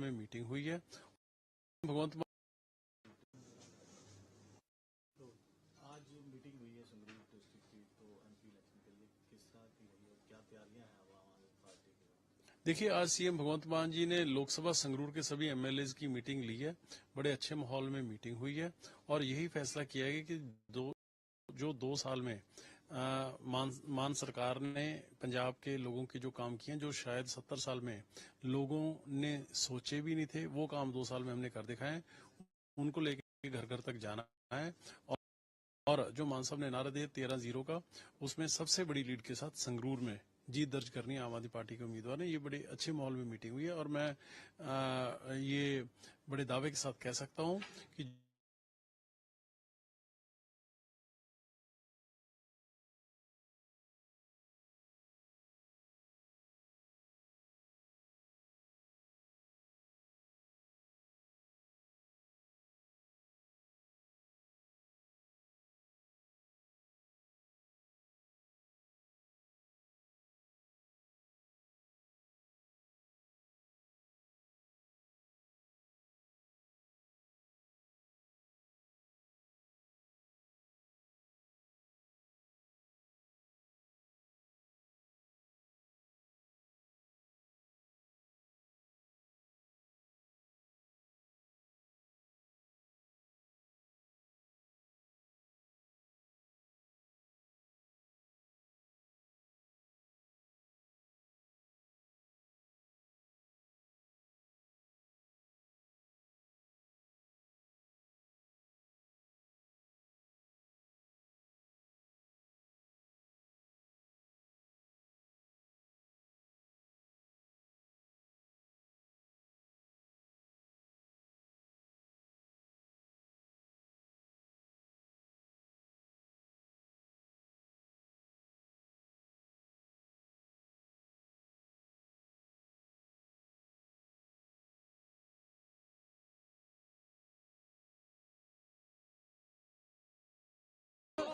में मीटिंग हुई है। भगवंत मान आज जो मीटिंग हुई है डिस्ट्रिक्ट की तो एमपी इलेक्शन के लिए किस तरह की रही क्या तैयारियाँ हैं अब पार्टी की? देखिए आज सीएम भगवंत मान जी ने लोकसभा संगरूर के सभी एमएलए की मीटिंग ली है। बड़े अच्छे माहौल में मीटिंग हुई है और यही फैसला किया गया कि दो जो दो साल में मान मान सरकार ने पंजाब के लोगों के जो काम किए जो शायद सत्तर साल में लोगों ने सोचे भी नहीं थे वो काम दो साल में हमने कर दिखाए उनको लेके घर घर तक जाना है और और जो मान साहब ने नारा दिया तेरह ज़ीरो का उसमें सबसे बड़ी लीड के साथ संगरूर में जीत दर्ज करनी आम आदमी पार्टी के उम्मीदवार ने। ये बड़े अच्छे माहौल में मीटिंग हुई है और मैं आ, ये बड़े दावे के साथ कह सकता हूँ कि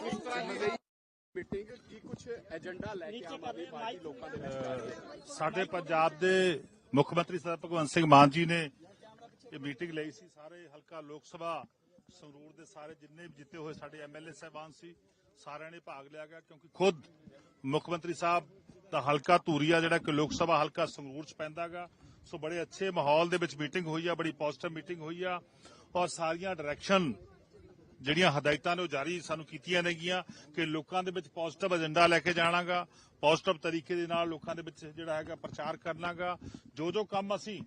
ਕਿਸ ਤਰ੍ਹਾਂ ਦੀ ਰਹੀ ਮੀਟਿੰਗ ਕੀ ਕੁਝ ਏਜੰਡਾ ਲੈ ਕੇ ਆਮ ਆਦਮੀ ਪਾਰਟੀ ਲੋਕਾਂ ਦੇ ਵਿੱਚ? ਜਾ ਰਹੀ ਹੈ। ਸਾਡੇ ਪੰਜਾਬ ਦੇ ਮੁੱਖ ਮੰਤਰੀ ਸਰਦਾਰ ਭਗਵੰਤ ਸਿੰਘ ਮਾਨ ਜੀ ਨੇ ਇਹ ਮੀਟਿੰਗ ਲਈ ਸੀ। ਸਾਰੇ ਹਲਕਾ ਲੋਕ ਸਭਾ ਸੰਗਰੂਰ ਦੇ ਸਾਰੇ ਜਿੰਨੇ ਵੀ ਜਿੱਤੇ ਹੋਏ ਸਾਡੇ ਐਮਐਲਏ ਸਾਹਿਬਾਨ ਸੀ ਸਾਰਿਆਂ ਨੇ ਭਾਗ ਲਿਆ ਗਿਆ ਕਿਉਂਕਿ ਖੁਦ ਮੁੱਖ ਮੰਤਰੀ ਸਾਹਿਬ ਦਾ ਹਲਕਾ ਧੂਰੀਆ ਜਿਹੜਾ ਕਿ ਲੋਕ ਸਭਾ ਹਲਕਾ ਸੰਗਰੂਰ ਚ ਪੈਂਦਾਗਾ ਸੋ ਬੜੇ ਅੱਛੇ ਮਾਹੌਲ ਦੇ ਵਿੱਚ ਮੀਟਿੰਗ ਹੋਈ ਆ ਬੜੀ ਪੋਜ਼ਿਟਿਵ ਮੀਟਿੰਗ ਹੋਈ ਆ ਔਰ ਸਾਰੀਆਂ ਡਾਇਰੈਕਸ਼ਨ ਜਿਹੜੀਆਂ ਹਦਾਇਤਾਂ ਨੇ ਉਹ ਜਾਰੀ ਸਾਨੂੰ ਕੀਤੀਆਂ ਨੇਗੀਆਂ ਕਿ ਲੋਕਾਂ ਦੇ ਵਿੱਚ ਪੋਜ਼ਿਟਿਵ ਏਜੰਡਾ ਲੈ ਕੇ ਜਾਣਾਗਾ ਪੋਜ਼ਿਟਿਵ ਤਰੀਕੇ ਦੇ ਨਾਲ ਲੋਕਾਂ ਦੇ ਵਿੱਚ ਜਿਹੜਾ ਹੈਗਾ ਪ੍ਰਚਾਰ ਕਰਨਾਗਾ। ਜੋ ਜੋ ਕੰਮ ਅਸੀਂ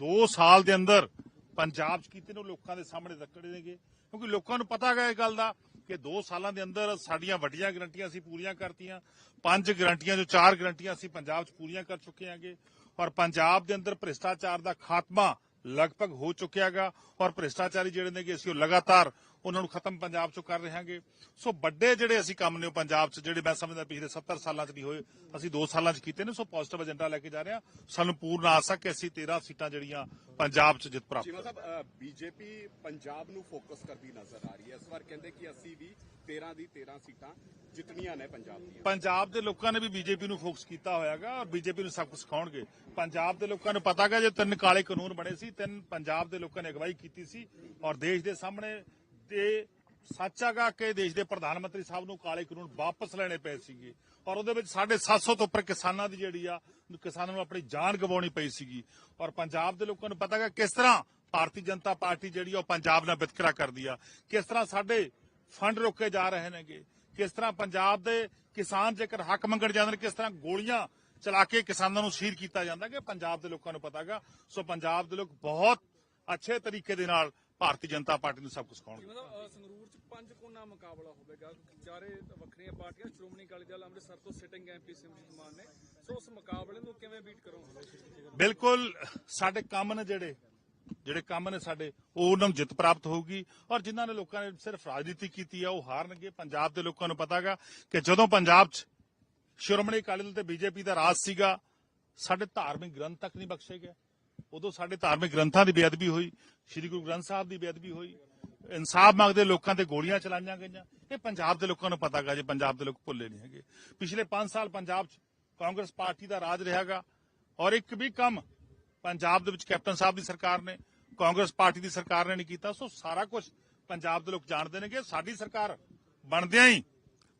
2 ਸਾਲ ਦੇ ਅੰਦਰ ਪੰਜਾਬ 'ਚ ਕੀਤੇ ਨੇ ਲੋਕਾਂ ਦੇ ਸਾਹਮਣੇ ਰੱਖਣੇ ਨੇਗੇ। ਕਿਉਂਕਿ ਲੋਕਾਂ ਨੂੰ ਪਤਾ ਹੈਗਾ ਇਹ ਗੱਲ ਦਾ ਕਿ 2 ਸਾਲਾਂ ਦੇ ਅੰਦਰ ਸਾਡੀਆਂ ਵੱਡੀਆਂ ਗਰੰਟੀਆਂ ਅਸੀਂ ਪੂਰੀਆਂ ਕਰਤੀਆਂ। ਪੰਜ ਗਰੰਟੀਆਂ ਜੋ ਚਾਰ ਗਰੰਟੀਆਂ ਅਸੀਂ ਪੰਜਾਬ 'ਚ ਪੂਰੀਆਂ ਕਰ ਚੁੱਕੇ ਹਾਂਗੇ। ਔਰ ਪੰਜਾਬ ਦੇ ਅੰਦਰ ਭ੍ਰਿਸ਼ਟਾਚਾਰ ਦਾ ਖਾਤਮਾ ਲਗਭਗ ਹੋ ਚੁੱਕਿਆ ਹੈਗਾ। ਔਰ ਭ੍ਰਿਸ਼ਟਾਚਾਰੀ ਜਿਹੜੇ ਨੇਗੇ ਅਸੀਂ ਉਹ ਲਗਾਤਾਰ ਉਹਨਾਂ ਨੂੰ ਖਤਮ ਪੰਜਾਬ 'ਚੋਂ ਕਰ ਰਹੇ ਹਾਂਗੇ ਸੋ ਵੱਡੇ ਜਿਹੜੇ ਅਸੀਂ ਕੰਮ ਨੇ ਉਹ ਪੰਜਾਬ 'ਚ ਜਿਹੜੇ ਮੈਂ ਸਮਝਦਾ ਪਿਛਲੇ 70 ਸਾਲਾਂ 'ਚ ਨਹੀਂ ਹੋਏ ਅਸੀਂ 2 ਸਾਲਾਂ 'ਚ ਕੀਤੇ ਨੇ ਸੋ ਪੋਜ਼ਿਟਿਵ ਏਜੰਡਾ ਲੈ ਕੇ ਜਾ ਰਹੇ ਹਾਂ। ਸਾਨੂੰ ਪੂਰਨ ਆਸ ਹੈ ਕਿ ਅਸੀਂ 13 ਸੀਟਾਂ ਜਿਹੜੀਆਂ ਪੰਜਾਬ 'ਚ ਜਿੱਤ ਪ੍ਰਾਪਤ ਚੀਮਾ ਸਾਹਿਬ ਬੀਜੇਪੀ ਪੰਜਾਬ ਨੂੰ ਫੋਕਸ ਕਰਦੀ ਨਜ਼ਰ ਆ ਰਹੀ ਹੈ। ਇਸ ਵਾਰ ਕਹਿੰਦੇ ਕਿ ਅਸੀਂ ਵੀ 13 ਦੀ 13 ਸੀਟਾਂ ਜਿੱਤਣੀਆਂ ਨੇ ਪੰਜਾਬ ਦੀਆਂ। ਪੰਜਾਬ ਦੇ ਲੋਕਾਂ ਨੇ ਵੀ ਬੀਜੇਪੀ ਨੂੰ ਫੋਕਸ ਕੀਤਾ ਹੋਇਆਗਾ ਔਰ ਬੀਜੇਪੀ ਨੂੰ ਸਭ ਕੁਝ ਸਿਖਾਉਣਗੇ। ਪੰਜਾਬ ਦੇ ਲੋਕਾਂ ਨੂੰ ਪਤਾ ਗਾ ਜੇ ਤਿੰਨ ਕਾਲੇ ਕਾਨੂੰਨ ਬਣੇ ਸੀ ਤਿੰਨ ਪੰਜਾਬ ਦੇ ਲੋਕਾਂ ਨੇ ਅਗਵਾਈ ਕੀਤੀ ਸੀ ਔਰ ਦੇਸ਼ ਦੇ ਸਾਹਮਣੇ ਤੇ ਸੱਚ ਹੈਗਾ ਕਿ ਦੇਸ਼ ਦੇ ਪ੍ਰਧਾਨ ਮੰਤਰੀ ਸਾਹਿਬ ਨੂੰ ਕਾਲੇ ਕਾਨੂੰਨ ਵਾਪਸ ਲੈਣੇ ਪਏ ਸੀਗੇ। ਔਰ ਉਹਦੇ ਵਿੱਚ 750 ਤੋਂ ਉੱਪਰ ਕਿਸਾਨਾਂ ਦੀ ਜਿਹੜੀ ਆ, ਕਿਸਾਨਾਂ ਨੂੰ ਆਪਣੀ ਜਾਨ ਗਵਾਉਣੀ ਪਈ ਸੀਗੀ। ਔਰ ਪੰਜਾਬ ਦੇ ਲੋਕਾਂ ਨੂੰ ਪਤਾ ਹੈਗਾ ਕਿਸ ਤਰ੍ਹਾਂ ਭਾਰਤੀ ਜਨਤਾ ਪਾਰਟੀ ਜਿਹੜੀ ਉਹ ਪੰਜਾਬ ਨਾਲ ਵਿਤਕਰਾ ਕਰਦੀ ਆ। ਕਿਸ ਤਰ੍ਹਾਂ ਸਾਡੇ ਫੰਡ ਰੋਕੇ ਜਾ ਰਹੇ ਨੇਗੇ। ਕਿਸ ਤਰ੍ਹਾਂ ਪੰਜਾਬ ਦੇ ਕਿਸਾਨ ਜੇਕਰ ਹੱਕ ਮੰਗਣ ਜਾਂਦੇ ਨੇ, ਕਿਸ ਤਰ੍ਹਾਂ ਗੋਲੀਆਂ ਚਲਾ ਕੇ ਕਿਸਾਨਾਂ ਨੂੰ ਸ਼ਹੀਦ ਕੀਤਾ ਜਾਂਦਾ ਕਿ ਪੰਜਾਬ ਦੇ ਲੋਕਾਂ ਨੂੰ ਪਤਾ ਹੈਗਾ। ਸੋ ਪੰਜਾਬ ਦੇ ਲੋਕ ਬਹੁਤ ਅੱਛੇ ਤਰੀਕੇ ਦੇ ਨਾਲ ਭਾਰਤੀ ਜਨਤਾ ਪਾਰਟੀ ਨੂੰ ਸਭ ਕੁਝ ਸਿਖਾਉਣਗੇ। ਮਤਲਬ ਸੰਗਰੂਰ ਚ ਪੰਜ ਕੋਨਾ ਮੁਕਾਬਲਾ ਹੋਵੇਗਾ। ਚਾਰੇ ਵੱਖਰੀਆਂ ਪਾਰਟੀਆਂ ਸ਼੍ਰੋਮਣੀ ਅਕਾਲੀ ਦਲ ਅੰਮ੍ਰਿਤਸਰ ਤੋਂ ਸਿਟਿੰਗ ਐਮਪੀ ਸਿਮਰਜੀਤ ਮਾਨ ਨੇ। ਸੋ ਉਸ ਮੁਕਾਬਲੇ ਨੂੰ ਕਿਵੇਂ ਬੀਟ ਕਰੋਗੇ? ਬਿਲਕੁਲ ਸਾਡੇ ਕੰਮ ਨੇ ਜਿਹੜੇ ਜਿਹੜੇ ਕੰਮ ਨੇ ਸਾਡੇ ਉਹ ਉਹਨਾਂ ਨੂੰ ਜਿੱਤ ਪ੍ਰਾਪਤ ਹੋਊਗੀ। ਔਰ ਜਿਨ੍ਹਾਂ ਨੇ ਲੋਕਾਂ ਨੇ ਸਿਰਫ ਰਾਜਨੀਤੀ ਕੀਤੀ ਆ ਉਹ ਹਾਰਨਗੇ। ਪੰਜਾਬ ਦੇ ਲੋਕਾਂ ਨੂੰ ਪਤਾਗਾ ਕਿ ਜਦੋਂ ਪੰਜਾਬ 'ਚ ਸ਼੍ਰੋਮਣੀ ਅਕਾਲੀ ਦਲ ਤੇ ਬੀਜੇਪੀ ਦਾ ਰਾਜ ਸੀਗਾ ਸਾਡੇ ਧਾਰਮਿਕ ਗ੍ਰੰਥ ਤੱਕ ਨਹੀਂ ਬਖਸ਼ੇ ਗਏ। ਉਦੋਂ ਸਾਡੇ ਧਾਰਮਿਕ ਗ੍ਰੰਥਾਂ ਦੀ ਬੇਅਦਬੀ ਹੋਈ, ਸ੍ਰੀ ਗੁਰੂ ਗ੍ਰੰਥ ਸਾਹਿਬ ਦੀ ਬੇਅਦਬੀ ਹੋਈ। ਇਨਸਾਫ ਮੰਗਦੇ ਲੋਕਾਂ ਤੇ ਗੋਲੀਆਂ ਚਲਾਈਆਂ ਗਈਆਂ। ਇਹ ਪੰਜਾਬ ਦੇ ਲੋਕਾਂ ਨੂੰ ਪਤਾਗਾ ਜੇ ਪੰਜਾਬ ਦੇ ਲੋਕ ਭੁੱਲੇ ਨਹੀਂ ਹੈਗੇ। ਪਿਛਲੇ 5 ਸਾਲ ਪੰਜਾਬ 'ਚ ਕਾਂਗਰਸ ਪਾਰਟੀ ਦਾ ਰਾਜ ਰਿਹਾਗਾ ਔਰ ਇੱਕ ਵੀ ਕੰਮ ਪੰਜਾਬ ਦੇ ਵਿੱਚ ਕੈਪਟਨ ਸਾਹਿਬ ਦੀ ਸਰਕਾਰ ਨੇ, ਕਾਂਗਰਸ ਪਾਰਟੀ ਦੀ ਸਰਕਾਰ ਨੇ ਨਹੀਂ ਕੀਤਾ। ਸੋ ਸਾਰਾ ਕੁਝ ਪੰਜਾਬ ਦੇ ਲੋਕ ਜਾਣਦੇ ਨੇਗੇ। ਸਾਡੀ ਸਰਕਾਰ ਬਣਦਿਆਂ ਹੀ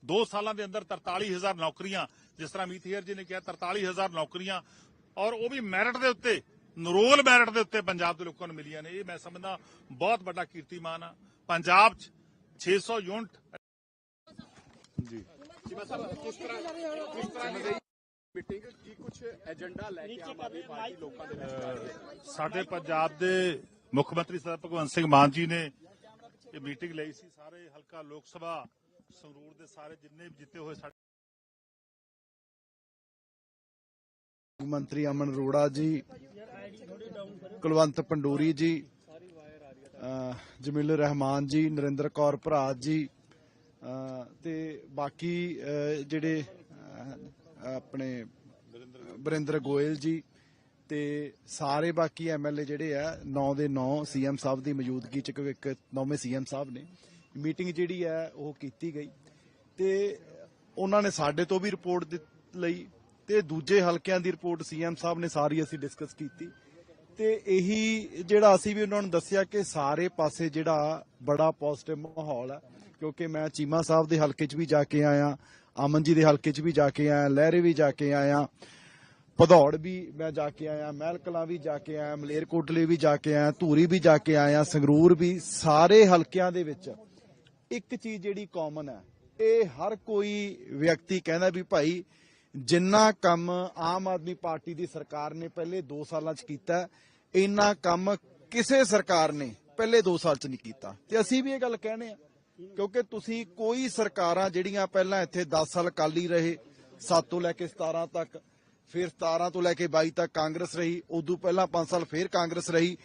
2 ਸਾਲਾਂ ਦੇ ਅੰਦਰ 43000 ਨੌਕਰੀਆਂ, ਜਿਸ ਤਰ੍ਹਾਂ ਮੀਥੀਅਰ ਜੀ ਨੇ ਕਿਹਾ 43000 ਨੌਕਰੀਆਂ। ਔਰ ਉਹ ਵੀ ਮੈਰਿਟ ਦੇ ਉੱਤੇ ਨਰੋਲ ਮੈਰਿਟ ਦੇ ਉੱਤੇ ਪੰਜਾਬ ਦੇ ਲੋਕਾਂ ਨੂੰ ਮਿਲੀਆਂ ਨੇ। ਇਹ ਮੈਂ ਸਮਝਦਾ ਬਹੁਤ ਵੱਡਾ ਕੀਰਤੀਮਾਨ ਆ। ਪੰਜਾਬ 'ਚ 600 ਯੂਨਿਟ ਜੀ। ਚੀਮਾ ਸਾਹਿਬ ਕਿਸ ਤਰ੍ਹਾਂ ਕਿਸ ਤਰ੍ਹਾਂ ਦੀ ਮੀਟਿੰਗ ਕੀ ਕੁਝ ਏਜੰਡਾ ਲੈ ਕੇ ਆਮ ਆਦਮੀ ਪਾਰਟੀ ਲੋਕਾਂ ਦੇ ਵਿੱਚ ਜਾ ਰਹੀ ਹੈ? ਸਾਡੇ ਪੰਜਾਬ ਦੇ ਮੁੱਖ ਮੰਤਰੀ ਸਰਦਾਰ ਭਗਵੰਤ ਸਿੰਘ ਮਾਨ ਜੀ ਨੇ ਇਹ ਮੀਟਿੰਗ ਲਈ ਸੀ। ਸਾਰੇ ਹਲਕਾ ਲੋਕ ਸਭਾ ਸੰਗਰੂਰ ਦੇ ਸਾਰੇ ਜਿੰਨੇ ਵੀ ਜਿੱਤੇ ਹੋਏ ਸਾਡੇ ਮੰਤਰੀ ਅਮਨ ਅਰੋੜਾ ਜੀ ਕੁਲਵੰਤ ਪੰਡੋਰੀ ਜੀ ਅਹ ਜਮੀਲ ਰਹਿਮਾਨ ਜੀ, ਨਰਿੰਦਰ ਕੌਰ ਭਰਾ ਜੀ ਤੇ ਬਾਕੀ ਜਿਹੜੇ ਆਪਣੇ ਬਰਿੰਦਰ ਗੋਇਲ ਜੀ ਤੇ ਸਾਰੇ ਬਾਕੀ ਐਮਐਲਏ ਜਿਹੜੇ ਆ 9 ਦੇ 9 ਸੀਐਮ ਸਾਹਿਬ ਦੀ ਮੌਜੂਦਗੀ ਚ ਇੱਕ ਨੌਵੇਂ ਸੀਐਮ ਸਾਹਿਬ ਨੇ। ਮੀਟਿੰਗ ਜਿਹੜੀ ਹੈ ਉਹ ਕੀਤੀ ਗਈ ਤੇ ਉਹਨਾਂ ਨੇ ਸਾਡੇ ਤੋਂ ਵੀ ਰਿਪੋਰਟ ਲਈ ਤੇ ਦੂਜੇ ਹਲਕਿਆਂ ਦੀ ਰਿਪੋਰਟ ਸੀਐਮ ਸਾਹਿਬ ਨੇ, ਸਾਰੀ ਅਸੀਂ ਡਿਸਕਸ ਕੀਤੀ। ਤੇ ਇਹੀ ਜਿਹੜਾ ਅਸੀਂ ਵੀ ਉਹਨਾਂ ਨੂੰ ਦੱਸਿਆ ਕਿ ਸਾਰੇ ਪਾਸੇ ਜਿਹੜਾ ਬੜਾ ਪੋਜ਼ਿਟਿਵ ਮਾਹੌਲ ਹੈ ਕਿਉਂਕਿ ਮੈਂ ਚੀਮਾ ਸਾਹਿਬ ਦੇ ਹਲਕੇ 'ਚ ਵੀ ਜਾ ਕੇ ਆਇਆ, ਅਮਨ ਜੀ ਦੇ ਹਲਕੇ 'ਚ ਵੀ ਜਾ ਕੇ ਆਇਆ, ਲਹਿਰੇ ਵੀ ਜਾ ਕੇ ਆਇਆ, ਭਦੌੜ ਵੀ ਮੈਂ ਜਾ ਕੇ ਆਇਆ, ਮਹਿਲਕਲਾਂ ਵੀ ਜਾ ਕੇ ਆਇਆ ਮਲੇਰਕੋਟਲੇ ਵੀ ਜਾ ਕੇ ਆਇਆ, ਧੂਰੀ ਵੀ ਜਾ ਕੇ ਆਇਆ, ਸੰਗਰੂਰ ਵੀ, ਸਾਰੇ ਹਲਕਿਆਂ ਦੇ ਵਿੱਚ ਇੱਕ ਚੀਜ਼ ਜਿਹੜੀ ਕਾਮਨ ਹੈ ਇਹ ਹਰ ਕੋਈ ਵਿਅਕਤੀ ਕਹਿੰਦਾ ਵੀ ਭਾਈ ਜਿੰਨਾ ਕੰਮ ਆਮ ਆਦਮੀ ਪਾਰਟੀ ਦੀ ਸਰਕਾਰ ਨੇ ਪਹਿਲੇ 2 ਸਾਲਾਂ 'ਚ ਕੀਤਾ ਇੰਨਾ ਕੰਮ ਕਿਸੇ ਸਰਕਾਰ ਨੇ ਪਹਿਲੇ 2 ਸਾਲ 'ਚ ਨਹੀਂ ਕੀਤਾ। ਤੇ ਅਸੀਂ ਵੀ ਇਹ ਗੱਲ ਕਹਿੰਦੇ ਆ, ਕਿਉਂਕਿ ਤੁਸੀਂ ਕੋਈ ਸਰਕਾਰਾਂ ਜਿਹੜੀਆਂ ਪਹਿਲਾਂ ਇੱਥੇ 10 ਸਾਲ ਅਕਾਲੀ ਰਹੇ 7 ਤੋਂ ਲੈ ਕੇ 17 ਤੱਕ, ਫਿਰ 17 ਤੋਂ ਲੈ ਕੇ 22 ਤੱਕ ਕਾਂਗਰਸ ਰਹੀ, ਉਦੋਂ ਪਹਿਲਾਂ 5 ਸਾਲ ਫਿਰ ਕਾਂਗਰਸ ਰਹੀ।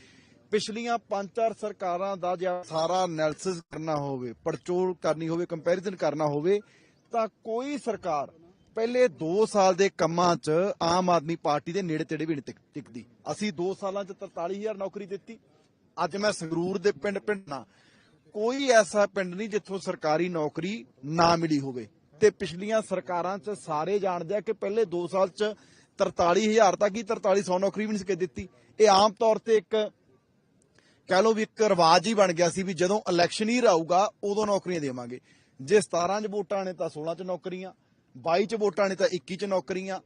ਪਿਛਲੀਆਂ 5-4 ਸਰਕਾਰਾਂ ਦਾ ਜੇ ਸਾਰਾ ਐਨਾਲਿਸਿਸ ਕਰਨਾ ਹੋਵੇ, ਪੜਚੋਲ ਕਰਨੀ ਹੋਵੇ ਕੰਪੈਰੀਜ਼ਨ ਕਰਨਾ ਹੋਵੇ, ਤਾਂ ਕੋਈ ਸਰਕਾਰ ਪਹਿਲੇ 2 ਸਾਲ ਦੇ ਕੰਮਾਂ 'ਚ ਆਮ ਆਦਮੀ ਪਾਰਟੀ ਦੇ ਨੇੜੇ ਤੇੜੇ ਵੀ ਨਹੀਂ ਟਿਕ- ਟਿਕਦੀ। ਅਸੀਂ 2 ਸਾਲਾਂ 'ਚ 43000 ਨੌਕਰੀ ਦਿੱਤੀ। ਅੱਜ ਮੈਂ ਸੰਗਰੂਰ ਦੇ ਪਿੰਡ ਪਿੰਡ ਕੋਈ ਐਸਾ ਪਿੰਡ ਨਹੀਂ ਜਿੱਥੋਂ ਸਰਕਾਰੀ ਨੌਕਰੀ ਨਾ ਮਿਲੀ ਹੋਵੇ। ਤੇ ਪਿਛਲੀਆਂ ਸਰਕਾਰਾਂ 'ਚ ਸਾਰੇ ਜਾਣਦੇ ਆ ਕਿ ਪਹਿਲੇ 2 ਸਾਲ 'ਚ 43000 ਤੱਕ ਹੀ 4300 ਨੌਕਰੀ ਵੀ ਨਹੀਂ ਸੀ ਦਿੱਤੀ। ਇਹ ਆਮ ਤੌਰ ਤੇ ਇੱਕ ਕਹਿ ਲਓ ਵੀ ਇੱਕ ਰਿਵਾਜ ਹੀ ਬਣ ਗਿਆ ਸੀ ਵੀ ਜਦੋਂ ਇਲੈਕਸ਼ਨ ਹੀ ਆਊਗਾ ਉਦੋਂ ਨੌਕਰੀਆਂ ਦੇਵਾਂਗੇ। ਜੇ 17 ਚ ਵੋਟਾਂ ਨੇ ਤਾਂ 16 ਚ ਨੌਕਰੀਆਂ। 22 ਚ ਵੋਟਾਂ ਨੇ ਤਾਂ 21 ਚ ਨੌਕਰੀਆਂ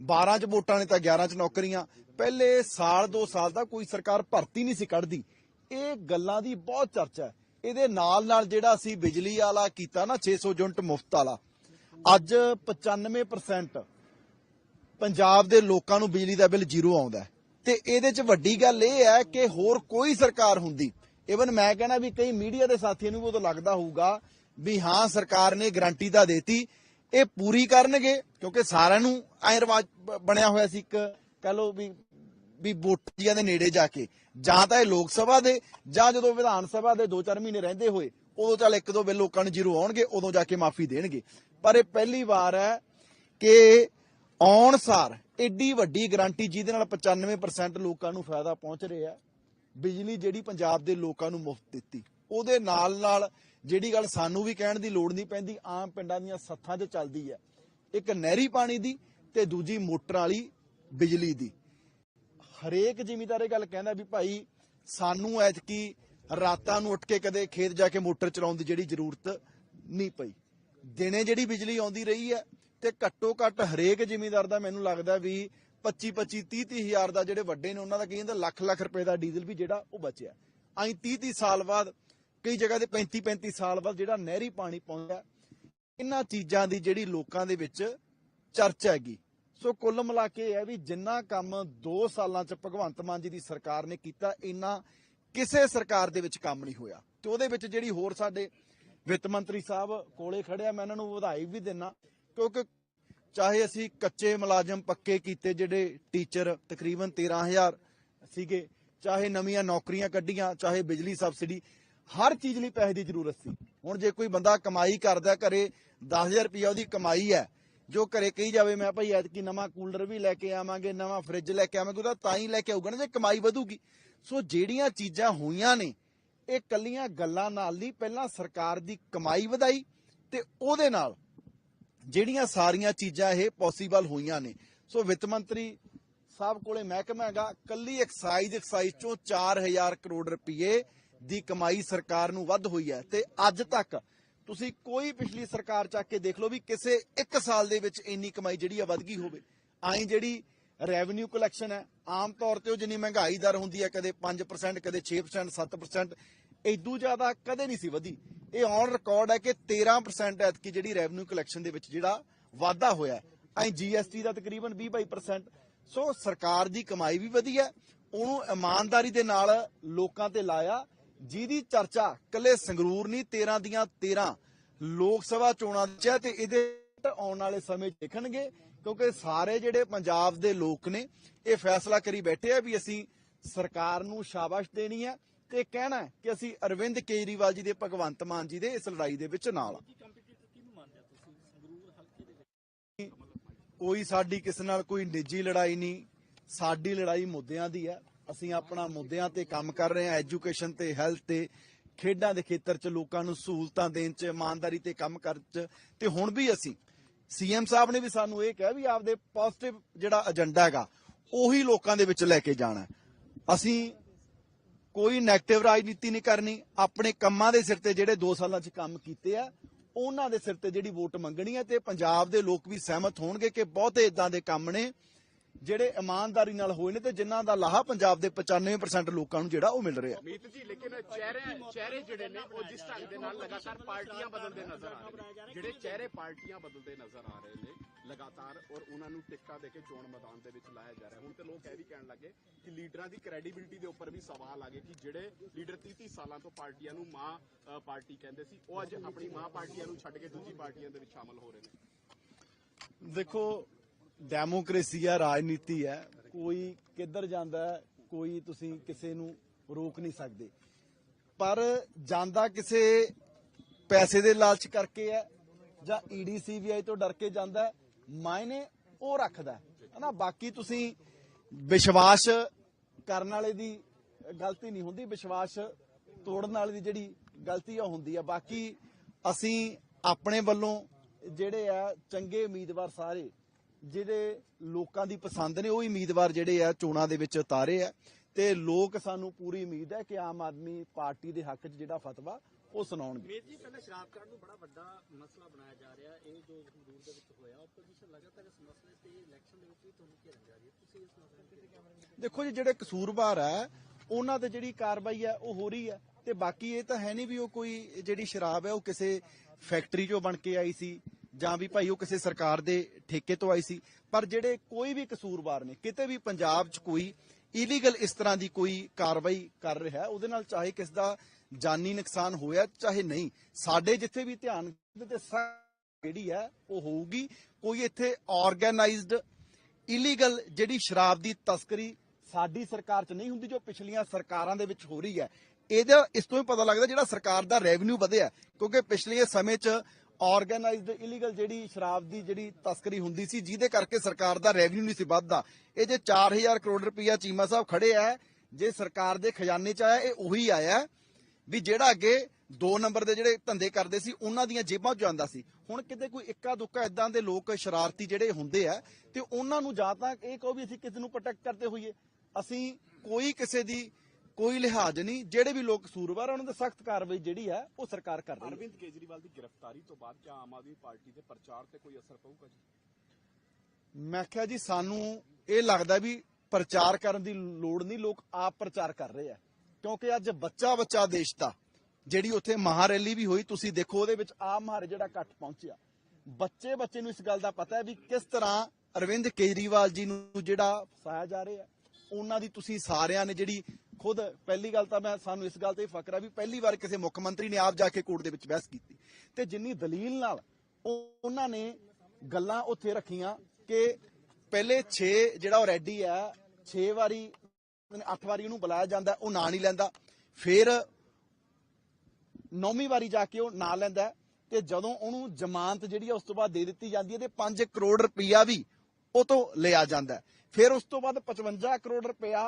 12 ਚ ਵੋਟਾਂ ਨੇ ਤਾਂ 11 ਚ ਨੌਕਰੀਆਂ। ਪਹਿਲੇ ਸਾਲ 2 ਸਾਲ ਦਾ ਕੋਈ ਸਰਕਾਰ ਭਰਤੀ ਨਹੀਂ ਸੀ ਕੱਢਦੀ। ਇਹ ਗੱਲਾਂ ਦੀ ਬਹੁਤ ਚਰਚਾ ਹੈ। ਇਹਦੇ ਨਾਲ ਨਾਲ ਜਿਹੜਾ ਅਸੀਂ ਬਿਜਲੀ ਵਾਲਾ ਕੀਤਾ ਨਾ 600 ਯੂਨਿਟ ਮੁਫਤ ਵਾਲਾ, ਅੱਜ 95% ਪੰਜਾਬ ਦੇ ਲੋਕਾਂ ਨੂੰ ਬਿਜਲੀ ਦਾ ਬਿੱਲ ਜ਼ੀਰੋ ਆਉਂਦਾ ਤੇ ਇਹਦੇ 'ਚ ਵੱਡੀ ਗੱਲ ਇਹ ਹੈ ਕਿ ਹੋਰ ਕੋਈ ਸਰਕਾਰ ਹੁੰਦੀ। ਇਵਨ ਮੈਂ ਕਹਿੰਦਾ ਵੀ ਕਈ ਮੀਡੀਆ ਦੇ ਸਾਥੀਆਂ ਨੂੰ ਵੀ ਉਦੋਂ ਲੱਗਦਾ ਹੋਊਗਾ ਵੀ ਹਾਂ, ਸਰਕਾਰ ਨੇ ਗਰੰਟੀ ਤਾਂ ਦੇਤੀ। ਇਹ ਪੂਰੀ ਕਰਨਗੇ, ਕਿਉਂਕਿ ਸਾਰਿਆਂ ਨੂੰ ਐ ਰਿਵਾਜ ਬਣਿਆ ਹੋਇਆ ਸੀ ਇੱਕ, ਕਹ ਲਓ ਵੀ ਵੀ ਵੋਟੀਆਂ ਦੇ ਨੇੜੇ ਜਾ ਕੇ। ਜਾਂ ਤਾਂ ਇਹ ਲੋਕ ਸਭਾ ਦੇ, ਜਾਂ ਜਦੋਂ ਵਿਧਾਨ ਸਭਾ ਦੇ 2-4 ਮਹੀਨੇ ਰਹਿੰਦੇ ਹੋਏ, ਉਦੋਂ ਚੱਲ ਇੱਕ ਦੋ ਬਿੱਲ ਲੋਕਾਂ ਨੂੰ ਜ਼ੀਰੋ ਆਉਣਗੇ, ਉਦੋਂ ਜਾ ਕੇ ਮਾਫੀ ਦੇਣਗੇ। ਪਰ ਇਹ ਪਹਿਲੀ ਵਾਰ ਹੈ ਕਿ ਆਉਣ ਸਾਰ ਏਡੀ ਵੱਡੀ ਗਾਰੰਟੀ ਜਿਹਦੇ ਨਾਲ 95% ਲੋਕਾਂ ਨੂੰ ਫਾਇਦਾ ਪਹੁੰਚ ਰਿਹਾ ਬਿਜਲੀ ਜਿਹੜੀ ਪੰਜਾਬ ਦੇ ਲੋਕਾਂ ਨੂੰ ਮੁਫਤ ਦਿੱਤੀ, ਉਹਦੇ ਨਾਲ ਨਾਲ ਜਿਹੜੀ ਗੱਲ ਸਾਨੂੰ ਵੀ ਕਹਿਣ ਦੀ ਲੋੜ ਨਹੀਂ ਪੈਂਦੀ, ਆਮ ਪਿੰਡਾਂ ਦੀਆਂ ਸੱਥਾਂ 'ਚ ਚੱਲਦੀ ਹੈ। ਇੱਕ ਨਹਿਰੀ ਪਾਣੀ ਦੀ ਤੇ ਦੂਜੀ ਮੋਟਰ ਵਾਲੀ ਬਿਜਲੀ ਦੀ। ਹਰੇਕ ਜ਼ਿਮੀਦਾਰ ਇਹ ਗੱਲ ਕਹਿੰਦਾ ਵੀ ਭਾਈ, ਸਾਨੂੰ ਐਤਕੀ ਰਾਤਾਂ ਨੂੰ ਉੱਠ ਕੇ ਕਦੇ ਖੇਤ ਜਾ ਕੇ ਮੋਟਰ ਚਲਾਉਣ ਦੀ ਜਿਹੜੀ ਜ਼ਰੂਰਤ ਨਹੀਂ ਪਈ। ਦਿਨੇ ਜਿਹੜੀ ਬਿਜਲੀ ਆਉਂਦੀ ਰਹੀ ਹੈ ਤੇ ਘੱਟੋ ਘੱਟ ਹਰੇਕ ਜ਼ਿਮੀਦਾਰ ਦਾ ਮੈਨੂੰ ਲੱਗਦਾ ਵੀ 25 25 30 30 ਹਜ਼ਾਰ ਦਾ ਜਿਹੜੇ ਵੱਡੇ ਨੇ, ਉਹਨਾਂ ਦਾ ਕਹਿੰਦਾ, ਲੱਖ ਲੱਖ ਰੁਪਏ ਦਾ ਡੀਜ਼ਲ ਵੀ ਜਿਹੜਾ ਉਹ ਬਚਿਆ। ਆਈ 30 30 ਸਾਲ ਬਾਅਦ ਕਈ ਜਗ੍ਹਾ ਤੇ 35 35 ਸਾਲ ਬਾਅਦ ਜਿਹੜਾ ਨਹਿਰੀ ਪਾਣੀ ਪਹੁੰਚਿਆ ਇਹਨਾਂ ਚੀਜ਼ਾਂ ਦੀ ਜਿਹੜੀ ਲੋਕਾਂ ਦੇ ਵਿੱਚ ਚਰਚਾ ਹੈਗੀ। ਸੋ ਕੁੱਲ ਮਿਲਾ ਕੇ ਇਹ ਹੈ ਵੀ ਜਿੰਨਾ ਕੰਮ 2 ਸਾਲਾਂ ਚ ਭਗਵੰਤ ਮਾਨ ਜੀ ਦੀ ਸਰਕਾਰ ਨੇ ਕੀਤਾ, ਇੰਨਾ ਕਿਸੇ ਸਰਕਾਰ ਦੇ ਵਿੱਚ ਕੰਮ ਨਹੀਂ ਹੋਇਆ। ਤੇ ਉਹਦੇ ਵਿੱਚ ਜਿਹੜੀ ਹੋਰ ਸਾਡੇ ਵਿੱਤ ਮੰਤਰੀ ਸਾਹਿਬ ਕੋਲੇ ਖੜਿਆ ਮੈਂ ਇਹਨਾਂ ਨੂੰ ਵਧਾਈ ਵੀ ਦਿੰਨਾ, ਕਿਉਂਕਿ ਚਾਹੇ ਅਸੀਂ ਕੱਚੇ ਮੁਲਾਜ਼ਮ ਪੱਕੇ ਕੀਤੇ ਜਿਹੜੇ ਟੀਚਰ ਤਕਰੀਬਨ 13000 ਸੀਗੇ, ਚਾਹੇ ਨਵੀਆਂ ਨੌਕਰੀਆਂ ਕੱਢੀਆਂ, ਚਾਹੇ ਬਿਜਲੀ ਸਬਸਿਡੀ ਹਰ ਚੀਜ਼ ਲਈ ਪੈਸੇ ਦੀ ਜ਼ਰੂਰਤ ਸੀ। ਹੁਣ ਜੇ ਕੋਈ ਬੰਦਾ ਕਮਾਈ ਕਰਦਾ, ਘਰੇ 10000 ਰੁਪਇਆ ਉਹਦੀ ਕਮਾਈ ਹੈ, ਜੋ ਘਰੇ ਕਹੀ ਜਾਵੇ, ਮੈਂ ਭਾਈ ਐਤਕੀ ਨਵਾਂ ਕੂਲਰ ਵੀ ਲੈ ਕੇ ਆਵਾਂਗੇ, ਨਵਾਂ ਫ੍ਰਿਜ ਲੈ ਕੇ ਆਵਾਂਗੇ, ਉਹਦਾ ਤਾਂ ਹੀ ਲੈ ਕੇ ਆਊਗਾ ਨਾ, ਜੇ ਕਮਾਈ ਵਧੂਗੀ। ਸੋ ਜਿਹੜੀਆਂ ਚੀਜ਼ਾਂ ਹੋਈਆਂ ਨੇ, ਇਹ ਕੱਲੀਆਂ ਗੱਲਾਂ ਨਾਲ ਨਹੀਂ, ਪਹਿਲਾਂ ਸਰਕਾਰ ਦੀ ਕਮਾਈ ਵਧਾਈ ਤੇ ਉਹਦੇ ਨਾਲ ਜਿਹੜੀਆਂ ਸਾਰੀਆਂ ਚੀਜ਼ਾਂ ਇਹ ਪੋਸੀਬਲ ਹੋਈਆਂ ਨੇ। ਸੋ ਵਿੱਤ ਮੰਤਰੀ ਸਾਹਿਬ ਕੋਲੇ ਮਹਿਕਮਾ ਹੈਗਾ, ਕੱਲੀ ਐਕਸਾਈਜ਼ ਐਕਸਾਈਜ਼ ਚੋਂ 4000 ਕਰੋੜ ਰੁਪਏ ਦੀ ਕਮਾਈ ਸਰਕਾਰ ਨੂੰ ਵੱਧ ਹੋਈ ਹੈ ਤੇ ਅੱਜ ਤੱਕ ਤੁਸੀਂ ਕੋਈ ਪਿਛਲੀ ਸਰਕਾਰ ਚੱਕ ਕੇ ਦੇਖ ਲਓ ਵੀ ਕਿਸੇ ਇੱਕ ਸਾਲ ਦੇ ਵਿੱਚ ਇੰਨੀ ਕਮਾਈ ਜਿਹੜੀ ਆ ਵੱਧ ਗਈ ਹੋਵੇ। ਆਈ ਜਿਹੜੀ ਰੈਵਨਿਊ ਕਲੈਕਸ਼ਨ ਹੈ, ਆਮ ਤੌਰ ਤੇ ਉਹ ਜਿੰਨੀ ਮਹਿੰਗਾਈ ਦਰ ਹੁੰਦੀ ਹੈ, ਕਦੇ 5% ਕਦੇ 6% 7% ਇਦੋਂ ਜ਼ਿਆਦਾ ਕਦੇ ਨਹੀਂ ਸੀ ਵਧੀ। ਇਹ ਔਨ ਰਿਕਾਰਡ ਹੈ ਕਿ 13% ਐਤਕੀ ਜਿਹੜੀ ਰੈਵਨਿਊ ਕਲੈਕਸ਼ਨ ਦੇ ਵਿੱਚ ਜਿਹੜਾ ਵਾਧਾ ਹੋਇਆ ਹੈ। ਐਂ ਜੀਐਸਟੀ ਦਾ ਤਕਰੀਬਨ 20% ਸੋ ਸਰਕਾਰ ਦੀ ਕਮਾਈ ਵੀ ਵਧੀ ਹੈ, ਉਹਨੂੰ ਇਮਾਨਦਾਰੀ ਦੇ ਨਾਲ ਲੋਕਾਂ ਤੇ ਲਾਇਆ ਜਿਹਦੀ ਚਰਚਾ ਕੱਲੇ ਸੰਗਰੂਰ ਨਹੀਂ 13 ਦੀਆਂ 13 ਲੋਕ ਸਭਾ ਚੋਣਾਂ ਚ ਹੈ ਤੇ ਇਹਦੇ ਆਉਣ ਵਾਲੇ ਸਮੇਂ ਦੇਖਣਗੇ, ਕਿਉਂਕਿ ਸਾਰੇ ਜਿਹੜੇ ਪੰਜਾਬ ਦੇ ਲੋਕ ਨੇ, ਇਹ ਫੈਸਲਾ ਕਰੀ ਬੈਠੇ ਆ ਵੀ ਅਸੀਂ ਸਰਕਾਰ ਨੂੰ ਸ਼ਾਬਾਸ਼ ਦੇਣੀ ਹੈ ਤੇ ਕਹਿਣਾ ਕਿ ਅਸੀਂ ਅਰਵਿੰਦ ਕੇਜਰੀਵਾਲ ਜੀ ਦੇ, ਭਗਵੰਤ ਮਾਨ ਜੀ ਦੇ ਇਸ ਲੜਾਈ ਦੇ ਵਿੱਚ ਨਾਲ ਆ। ਕੋਈ ਸਾਡੀ ਕਿਸੇ ਨਾਲ ਕੋਈ ਨਿੱਜੀ ਲੜਾਈ ਨਹੀਂ, ਸਾਡੀ ਲੜਾਈ ਮੁੱਦਿਆਂ ਦੀ ਹੈ। ਅਸੀਂ ਆਪਣਾ ਮੁੱਦਿਆਂ ਤੇ ਕੰਮ ਕਰ ਰਹੇ ਹਾਂ ਐਜੂਕੇਸ਼ਨ ਤੇ ਹੈਲਥ ਤੇ, ਖੇਡਾਂ ਦੇ ਖੇਤਰ 'ਚ ਲੋਕਾਂ ਨੂੰ ਸਹੂਲਤਾਂ ਦੇਣ 'ਚ, ਇਮਾਨਦਾਰੀ ਤੇ ਕੰਮ ਕਰਨ 'ਚ। ਤੇ ਹੁਣ ਵੀ ਅਸੀਂ ਸੀਐਮ ਸਾਹਿਬ ਨੇ ਵੀ ਸਾਨੂੰ ਇਹ ਕਿਹਾ ਵੀ ਆਪਦੇ ਪੋਜ਼ਿਟਿਵ ਜਿਹੜਾ ਏਜੰਡਾ ਹੈਗਾ, ਉਹੀ ਲੋਕਾਂ ਦੇ ਵਿੱਚ ਲੈ ਕੇ ਜਾਣਾ ਅਸੀਂ ਕੋਈ ਨੈਗੇਟਿਵ ਰਾਜਨੀਤੀ ਨਹੀਂ ਕਰਨੀ, ਆਪਣੇ ਕੰਮਾਂ ਦੇ ਸਿਰ ਤੇ ਜਿਹੜੇ 2 ਸਾਲਾਂ 'ਚ ਕੰਮ ਕੀਤੇ ਆ, ਉਹਨਾਂ ਦੇ ਸਿਰ ਤੇ ਜਿਹੜੀ ਵੋਟ ਮੰਗਣੀ ਹੈ ਤੇ ਪੰਜਾਬ ਦੇ ਲੋਕ ਵੀ ਸਹਿਮਤ ਹੋਣਗੇ ਕਿ ਬਹੁਤੇ ਇਦਾਂ ਦੇ ਕੰਮ ਨੇ ਜਿਹੜੇ ਇਮਾਨਦਾਰੀ ਨਾਲ ਹੋਏ ਨੇ ਤੇ ਜਿਨ੍ਹਾਂ ਦਾ ਲਾਹਾ ਪੰਜਾਬ ਦੇ 95% ਲੋਕਾਂ ਨੂੰ ਜਿਹੜਾ ਉਹ ਮਿਲ ਰਿਹਾ। ਮੀਤ ਜੀ ਲੇਕਿਨ ਚਿਹਰੇ ਚਿਹਰੇ ਜਿਹੜੇ ਨੇ ਉਹ ਜਿਸ ਢੰਗ ਦੇ ਨਾਲ ਲਗਾਤਾਰ ਪਾਰਟੀਆਂ ਬਦਲਦੇ ਨਜ਼ਰ ਆ ਰਹੇ ਨੇ। ਜਿਹੜੇ ਚਿਹਰੇ ਪਾਰਟੀਆਂ ਬਦਲਦੇ ਨਜ਼ਰ ਆ ਰਹੇ ਨੇ ਲਗਾਤਾਰ ਔਰ ਉਹਨਾਂ ਨੂੰ ਟਿੱਕਾ ਦੇ ਕੇ ਚੋਣ ਮੈਦਾਨ ਦੇ ਵਿੱਚ ਲਾਇਆ ਜਾ ਰਿਹਾ। ਹੁਣ ਤੇ ਲੋਕ ਇਹ ਵੀ ਕਹਿਣ ਲੱਗੇ ਕਿ ਲੀਡਰਾਂ ਦੀ ਕ੍ਰੈਡੀਬਿਲਿਟੀ ਦੇ ਉੱਪਰ ਵੀ ਸਵਾਲ ਆ ਗਏ ਕਿ ਜਿਹੜੇ ਲੀਡਰ 30 30 ਸਾਲਾਂ ਤੋਂ ਪਾਰਟੀਆਂ ਨੂੰ ਮਾਂ ਪਾਰਟੀ ਕਹਿੰਦੇ ਸੀ ਉਹ ਅੱਜ ਆਪਣੀ ਮਾਂ ਪਾਰਟੀਆਂ ਨੂੰ ਛੱਡ ਕੇ ਦੂਜੀ ਪਾਰਟੀਆਂ ਦੇ ਵਿੱਚ ਸ਼ਾਮਲ ਹੋ ਰਹੇ ਨੇ। ਦੇਖੋ ਡੈਮੋਕ੍ਰੇਸੀ ਹੈ ਰਾਜਨੀਤੀ ਹੈ ਕੋਈ ਕਿੱਧਰ ਜਾਂਦਾ ਹੈ, ਕੋਈ ਤੁਸੀਂ ਕਿਸੇ ਨੂੰ ਰੋਕ ਨਹੀਂ ਸਕਦੇ। ਪਰ ਜਾਂਦਾ ਕਿਸੇ ਪੈਸੇ ਦੇ ਲਾਲਚ ਕਰਕੇ ਹੈ ਜਾਂ ਈਡੀ ਸੀਬੀਆਈ ਤੋਂ ਡਰ ਕੇ ਜਾਂਦਾ ਮਾਇਨੇ ਉਹ ਰੱਖਦਾ ਹਨਾ, ਬਾਕੀ ਤੁਸੀਂ ਵਿਸ਼ਵਾਸ ਕਰਨ ਵਾਲੇ ਦੀ ਗਲਤੀ ਨਹੀਂ ਹੁੰਦੀ, ਵਿਸ਼ਵਾਸ ਤੋੜਨ ਵਾਲੇ ਦੀ ਜਿਹੜੀ ਗਲਤੀ ਆ, ਉਹ ਹੁੰਦੀ ਆ। ਬਾਕੀ ਅਸੀਂ ਆਪਣੇ ਵੱਲੋਂ ਜਿਹੜੇ ਆ, ਚੰਗੇ ਉਮੀਦਵਾਰ ਸਾਰੇ ਜਿਹੜੇ ਲੋਕਾਂ ਦੀ ਪਸੰਦ ਨੇ ਉਹ ਹੀ ਉਮੀਦਵਾਰ ਜਿਹੜੇ ਆ ਚੋਣਾਂ ਦੇ ਵਿੱਚ ਉਤਾਰੇ ਆ ਤੇ ਲੋਕ ਸਾਨੂੰ ਪੂਰੀ ਉਮੀਦ ਹੈ ਕਿ ਆਮ ਆਦਮੀ ਪਾਰਟੀ ਦੇ ਹੱਕ 'ਚ ਜਿਹੜਾ ਫਤਵਾ ਉਹ ਸੁਣਾਉਣਗੇ। ਮੇਰ ਜੀ ਪਹਿਲਾਂ ਸ਼ਰਾਬ ਕਰਨ ਨੂੰ ਬੜਾ ਵੱਡਾ ਮਸਲਾ ਬਣਾਇਆ ਜਾ ਰਿਹਾ। ਇਹ ਜੋ ਸੰਗਰੂਰ ਦੇ ਵਿੱਚ ਹੋਇਆ ਆਪੋਜੀਸ਼ਨ ਲਗਾਤਾਰ ਇਸ ਮਸਲੇ ਤੇ ਇਲੈਕਸ਼ਨ ਦੇ ਵਿੱਚ ਵੀ ਤੁਹਾਨੂੰ ਘੇਰਨ ਜਾ ਰਹੀ ਹੈ। ਤੁਸੀਂ ਇਸ ਮਸਲੇ ਤੇ ਦੇਖੋ ਜੀ ਜਿਹੜੇ ਕਸੂਰਵਾਰ ਹੈ ਉਹਨਾਂ ਤੇ ਜਿਹੜੀ ਕਾਰਵਾਈ ਹੈ ਉਹ ਹੋ ਰਹੀ ਹੈ ਤੇ ਬਾਕੀ ਇਹ ਤਾਂ ਹੈ ਨਹੀਂ ਵੀ ਉਹ ਕੋਈ ਜਿਹੜੀ ਸ਼ਰਾਬ ਹੈ ਉਹ ਕਿਸੇ ਫੈਕਟਰੀ 'ਚੋਂ ਬਣ ਕੇ ਆਈ ਸੀ। ਜਾਂ ਵੀ ਭਾਈ ਉਹ ਕਿਸੇ ਸਰਕਾਰ ਦੇ ਠੇਕੇ ਤੋਂ ਆਈ ਸੀ, ਪਰ ਜਿਹੜੇ ਕੋਈ ਵੀ ਕਸੂਰਵਾਰ ਨੇ, ਕਿਤੇ ਵੀ ਪੰਜਾਬ 'ਚ ਕੋਈ ਇਲੀਗਲ ਇਸ ਤਰ੍ਹਾਂ ਦੀ ਕੋਈ ਕਾਰਵਾਈ ਕਰ ਰਿਹਾ, ਉਹਦੇ ਨਾਲ ਚਾਹੇ ਕਿਸ ਦਾ ਜਾਨੀ ਨੁਕਸਾਨ ਹੋਇਆ ਚਾਹੇ ਨਹੀਂ, ਸਾਡੇ ਜਿੱਥੇ ਵੀ ਧਿਆਨ ਤੇ ਜਿਹੜੀ ਹੈ, ਉਹ ਹੋਊਗੀ। ਕੋਈ ਇੱਥੇ ਆਰਗੇਨਾਈਜ਼ਡ ਇਲੀਗਲ ਜਿਹੜੀ ਸ਼ਰਾਬ ਦੀ ਤਸਕਰੀ ਸਾਡੀ ਸਰਕਾਰ 'ਚ ਨਹੀਂ ਹੁੰਦੀ, ਜੋ ਪਿਛਲੀਆਂ ਸਰਕਾਰਾਂ ਦੇ ਵਿੱਚ ਹੋ ਰਹੀ ਹੈ, ਇਹਦਾ ਇਸ ਤੋਂ ਹੀ ਪਤਾ ਲੱਗਦਾ ਜਿਹੜਾ ਸਰਕਾਰ ਦਾ ਰੈਵਨਿਊ ਵਧਿਆ ਕਿਉਂਕਿ ਪਿਛਲੇ ਸਮੇਂ 'ਚ ਆਰਗੇਨਾਈਜ਼ਡ ਇਲੀਗਲ ਜਿਹੜੀ ਸ਼ਰਾਬ ਦੀ ਜਿਹੜੀ ਤਸਕਰੀ ਹੁੰਦੀ ਸੀ, ਜਿਹਦੇ ਕਰਕੇ ਸਰਕਾਰ ਦਾ ਰੈਵਨਿਊ ਨਹੀਂ ਸੀ ਵੱਧਦਾ। ਇਹ ਜੇ 4000 ਕਰੋੜ ਰੁਪਈਆ ਚੀਮਾ ਸਾਹਿਬ ਖੜੇ ਆ ਜੇ ਸਰਕਾਰ ਦੇ ਖਜ਼ਾਨੇ 'ਚ ਆਇਆ, ਇਹ ਉਹੀ ਆਇਆ ਵੀ ਜਿਹੜਾ ਅੱਗੇ 2 ਨੰਬਰ ਦੇ ਜਿਹੜੇ ਧੰਦੇ ਕਰਦੇ ਸੀ, ਉਹਨਾਂ ਦੀਆਂ ਜੇਬਾਂ 'ਚ ਜਾਂਦਾ ਸੀ। ਹੁਣ ਕਿਤੇ ਕੋਈ ਇੱਕਾ ਦੁੱਕਾ ਇਦਾਂ ਦੇ ਲੋਕ ਸ਼ਰਾਰਤੀ ਜਿਹੜੇ ਹੁੰਦੇ ਆ ਤੇ ਉਹਨਾਂ ਨੂੰ ਜਾਂ ਤਾਂ ਇਹ ਕਹੋ ਵੀ ਅਸੀਂ ਕਿਸੇ ਨੂੰ ਪ੍ਰੋਟੈਕਟ ਕਰਦੇ ਹੋਈਏ। ਅਸੀਂ ਕੋਈ ਕਿਸੇ ਦੀ ਕੋਈ ਲਿਹਾਜ਼ ਨਹੀਂ ਜਿਹੜੇ ਵੀ ਲੋਕ ਕਸੂਰਵਾਰ ਆ, ਉਹਨਾਂ ਦੇ ਸਖਤ ਕਾਰਵਾਈ ਜਿਹੜੀ ਹੈ ਉਹ ਸਰਕਾਰ ਕਰ ਰਹੀ ਹੈ। ਅਰਵਿੰਦ ਕੇਜਰੀਵਾਲ ਦੀ ਗ੍ਰਿਫਤਾਰੀ ਤੋਂ ਬਾਅਦ ਕਿਆ ਆਮ ਆਦਮੀ ਪਾਰਟੀ ਦੇ ਪ੍ਰਚਾਰ ਤੇ ਕੋਈ ਅਸਰ ਪਊਗਾ ਜੀ? ਮੈਂ ਕਿਹਾ ਜੀ ਸਾਨੂੰ ਇਹ ਲੱਗਦਾ ਵੀ ਪ੍ਰਚਾਰ ਕਰਨ ਦੀ ਲੋੜ ਨਹੀਂ ਲੋਕ ਆਪ ਪ੍ਰਚਾਰ ਕਰ ਰਹੇ ਆ। ਕਿਉਂਕਿ ਅੱਜ ਬੱਚਾ ਬੱਚਾ ਦੇਸ਼ ਦਾ ਜਿਹੜੀ ਉੱਥੇ ਮਹਾਰੈਲੀ ਵੀ ਹੋਈ ਤੁਸੀਂ ਦੇਖੋ ਉਹਦੇ ਵਿੱਚ ਆਮ ਮਹਾਰੇ ਜਿਹੜਾ ਇਕੱਠ ਪਹੁੰਚਿਆ। ਬੱਚੇ ਬੱਚੇ ਨੂੰ ਇਸ ਗੱਲ ਦਾ ਪਤਾ ਹੈ ਵੀ ਕਿਸ ਤਰ੍ਹਾਂ ਅਰਵਿੰਦ ਕੇਜਰੀਵਾਲ ਜੀ ਨੂੰ ਜਿਹੜਾ ਫਸਾਇਆ ਜਾ ਰਿਹਾ। ਉਹਨਾਂ ਦੀ ਤੁਸੀਂ ਸਾਰਿਆਂ ਨੇ ਜਿਹੜੀ ਖੁਦ ਪਹਿਲੀ ਗੱਲ ਤਾਂ ਮੈਂ ਸਾਨੂੰ ਇਸ ਗੱਲ ਤੇ ਫਕਰ ਹੈ ਵੀ ਪਹਿਲੀ ਵਾਰ ਕਿਸੇ ਮੁੱਖ ਮੰਤਰੀ ਨੇ ਆਪ ਜਾ ਕੇ ਕੋਰਟ ਦੇ ਵਿੱਚ ਬਹਿਸ ਕੀਤੀ। ਤੇ ਜਿੰਨੀ ਦਲੀਲ ਨਾਲ ਉਹ- ਉਹਨਾਂ ਨੇ ਗੱਲਾਂ ਉੱਥੇ ਰੱਖੀਆਂ ਕਿ ਪਹਿਲੇ 6 ਜਿਹੜਾ ਉਹ ਰੈਡੀ ਆ 6 ਵਾਰੀ 8 ਵਾਰੀ ਉਹਨੂੰ ਬੁਲਾਇਆ ਜਾਂਦਾ, ਉਹ ਨਾਂ ਨਹੀਂ ਲੈਂਦਾ। ਫਿਰ ਨੌਵੀਂ ਵਾਰੀ ਜਾ ਕੇ ਉਹ ਨਾਂ ਲੈਂਦਾ ਤੇ ਜਦੋਂ ਉਹਨੂੰ ਜ਼ਮਾਨਤ ਜਿਹੜੀ ਆ ਉਸ ਤੋਂ ਬਾਅਦ ਦੇ ਦਿੱਤੀ ਜਾਂਦੀ ਹੈ ਤੇ 5 ਕਰੋੜ ਰੁਪਈਆ ਵੀ ਉਹ ਤੋਂ ਲਿਆ ਜਾਂਦਾ ਹੈ। ਫਿਰ ਉਸ ਤੋਂ ਬਾਅਦ 55 ਕਰੋੜ ਰੁਪਇਆ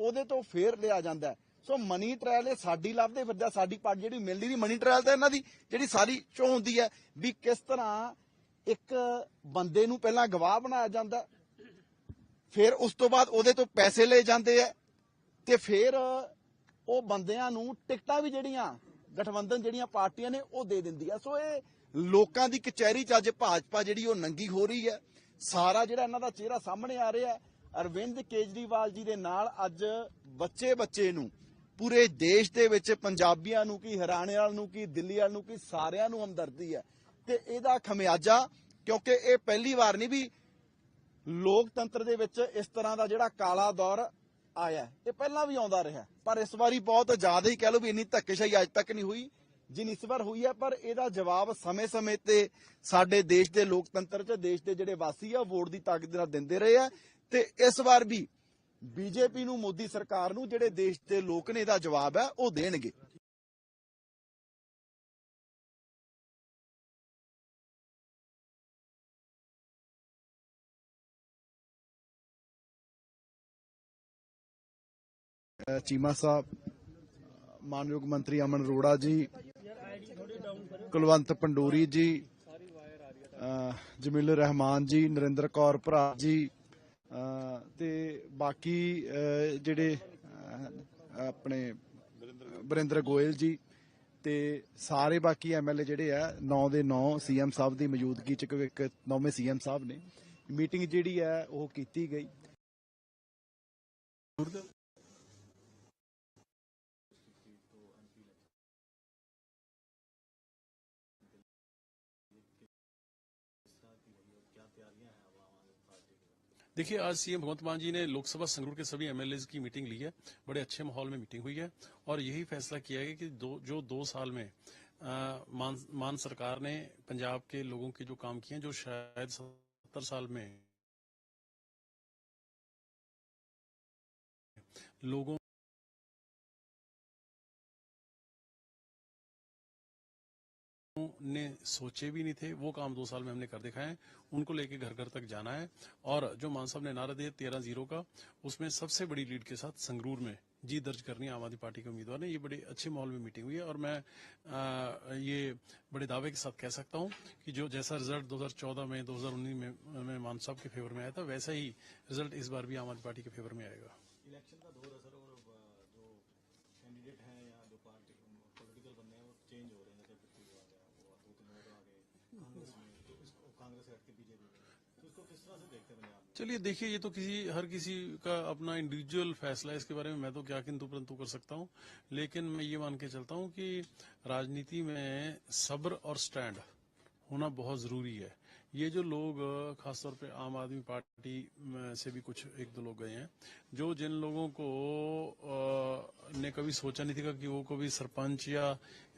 ਉਹਦੇ ਤੋਂ ਫੇਰ ਲਿਆ ਜਾਂਦਾ ਸੋ ਮਨੀ ਟ੍ਰਾਇਲ ਇਹ ਸਾਡੀ ਲੱਭਦੇ ਫਿਰਦਾ ਸਾਡੀ ਪਾਰਟੀ ਜਿਹੜੀ ਮਿਲਦੀ ਦੀ ਮਨੀ ਟ੍ਰਾਇਲ ਤਾਂ ਇਹਨਾਂ ਦੀ ਜਿਹੜੀ ਸਾਰੀ ਚੋਂ ਹੁੰਦੀ ਹੈ ਵੀ ਕਿਸ ਤਰ੍ਹਾਂ ਇੱਕ ਬੰਦੇ ਨੂੰ ਪਹਿਲਾਂ ਗਵਾਹ ਬਣਾਇਆ ਜਾਂਦਾ ਹੈ, ਫਿਰ ਉਸ ਤੋਂ ਬਾਅਦ ਉਹਦੇ ਤੋਂ ਪੈਸੇ ਲਏ ਜਾਂਦੇ ਆ ਤੇ ਫਿਰ ਉਹ ਬੰਦਿਆਂ ਨੂੰ ਟਿਕਟਾਂ ਵੀ ਜਿਹੜੀਆਂ ਗਠਬੰਧਨ ਜਿਹੜੀਆਂ ਪਾਰਟੀਆਂ ਨੇ ਉਹ ਦੇ ਦਿੰਦੀ ਆ ਸੋ ਇਹ ਲੋਕਾਂ ਦੀ ਕਚਹਿਰੀ 'ਚ ਅੱਜ ਭਾਜਪਾ ਜਿਹੜੀ ਉਹ ਨੰਗੀ ਹੋ ਰਹੀ ਹੈ। ਸਾਰਾ ਜਿਹੜਾ ਇਹਨਾਂ ਦਾ ਚਿਹਰਾ ਸਾਹਮਣੇ ਆ ਰਿਹਾ ਹੈ, ਅਰਵਿੰਦ ਕੇਜਰੀਵਾਲ ਜੀ ਦੇ ਨਾਲ ਅੱਜ ਬੱਚੇ ਬੱਚੇ ਨੂੰ, ਪੂਰੇ ਦੇਸ਼ ਦੇ ਵਿੱਚ ਪੰਜਾਬੀਆਂ ਨੂੰ ਕੀ, ਹਰਿਆਣੇ ਵਾਲ ਨੂੰ ਕੀ, ਦਿੱਲੀ ਵਾਲ ਨੂੰ ਕੀ, ਸਾਰਿਆਂ ਨੂੰ ਹਮਦਰਦੀ ਹੈ। ਤੇ ਇਹਦਾ ਖਮਿਆਜਾ, ਕਿਉਂਕਿ ਇਹ ਪਹਿਲੀ ਵਾਰ ਨਹੀਂ ਵੀ ਲੋਕਤੰਤਰ ਦੇ ਵਿੱਚ ਇਸ ਤਰ੍ਹਾਂ ਦਾ ਜਿਹੜਾ ਕਾਲਾ ਦੌਰ ਆਇਆ ਇਹ ਪਹਿਲਾਂ ਵੀ ਆਉਂਦਾ ਰਿਹਾ ਪਰ ਇਸ ਵਾਰੀ ਬਹੁਤ ਜ਼ਿਆਦਾ ਹੀ ਕਹਿ ਲਓ ਵੀ ਇੰਨੀ ਧੱਕੇਸ਼ਾਹੀ ਅੱਜ ਤੱਕ ਨਹੀਂ ਹੋਈ। ਜਿਨ ਇਸ ਵਾਰ ਹੋਈ ਹੈ, ਪਰ ਇਹਦਾ ਜਵਾਬ ਸਮੇਂ-ਸਮੇਂ ਤੇ ਸਾਡੇ ਦੇਸ਼ ਦੇ ਲੋਕਤੰਤਰ 'ਚ, ਦੇਸ਼ ਦੇ ਜਿਹੜੇ ਵਾਸੀ ਆ, ਵੋਟ ਦੀ ਤਾਕਤ ਨਾਲ ਦਿੰਦੇ ਰਹੇ ਆ। ਤੇ ਇਸ ਵਾਰ ਵੀ ਬੀਜੇਪੀ ਨੂੰ, ਮੋਦੀ ਸਰਕਾਰ ਨੂੰ ਜਿਹੜੇ ਦੇਸ਼ ਦੇ ਲੋਕ ਨੇ, ਇਹਦਾ ਜਵਾਬ ਹੈ, ਉਹ ਦੇਣਗੇ। ਚੀਮਾ ਸਾਹਿਬ, ਮਾਨਯੋਗ ਮੰਤਰੀ ਅਮਨ ਅਰੋੜਾ ਜੀ ਕੁਲਵੰਤ ਪੰਡੋਰੀ ਜੀ ਜਮੀਲ ਰਹਿਮਾਨ ਜੀ, ਨਰਿੰਦਰ ਕੌਰ ਭਰਾ ਜੀ ਤੇ ਬਾਕੀ ਜਿਹੜੇ ਆਪਣੇ ਬਰਿੰਦਰ ਗੋਇਲ ਜੀ ਤੇ ਸਾਰੇ ਬਾਕੀ ਐਮਐਲਏ ਜਿਹੜੇ ਆ 9 ਦੇ 9 ਸੀਐਮ ਸਾਹਿਬ ਦੀ ਮੌਜੂਦਗੀ ਚ ਇੱਕ- ਇੱਕ ਨੌਵੇਂ ਸੀਐਮ ਸਾਹਿਬ ਨੇ। ਮੀਟਿੰਗ ਜਿਹੜੀ ਹੈ ਉਹ ਕੀਤੀ ਗਈ। देखिए आज सीएम भगवंत मान जी ने लोकसभा संगरूर के सभी एमएलए की मीटिंग ली है। बड़े अच्छे माहौल में मीटिंग हुई है और यही फैसला किया गया कि दो जो दो साल में आ, मान, मान सरकार ने पंजाब के लोगों के जो काम किए जो शायद सत्तर साल में लोगों ने सोचे भी नहीं थे वो काम दो साल में हमने कर दिखाए उनको लेके घर घर तक जाना है। और जो मान साहब ने नारा दिया तेरह ज़ीरो का उसमें सबसे बड़ी लीड के साथ संगरूर में जीत दर्ज करनी आम आदमी पार्टी के उम्मीदवार ने। ये बड़े अच्छे माहौल में मीटिंग हुई है और मैं आ, ये बड़े दावे के साथ कह सकता हूँ कि जो जैसा रिज़ल्ट 2014 में 2019 में, में मान साहब के फेवर में आया था वैसा ही रिज़ल्ट इस बार भी आम आदमी पार्टी के फेवर में आएगा इलेक्शन का दौर है सर और अ, जो कैंडिडेट हैं या जो पार्टी पॉलिटिकल बनने हैं वो चेंज हो रहे हैं जैसे पृथ्वी आ गया वो दो तीन और आ गए कांग्रेस में तो इसको कांग्रेस हट के बीजेपी में तो इसको किस तरह से देखते हैं पंजाब में चलिए, देखिए, ये तो किसी, हर किसी का अपना इंडिविजुअल फैसला है। इसके बारे में मैं तो क्या किंतु परंतु कर सकता हूँ। लेकिन मैं ये मान के चलता हूँ कि राजनीति में सब्र और स्टैंड होना बहुत ज़रूरी है। ये जो लोग खासतौर पे आम आदमी पार्टी से भी कुछ एक दो लोग गए हैं जो जिन लोगों को आ, ने कभी सोचा नहीं था कि वो कभी सरपंच या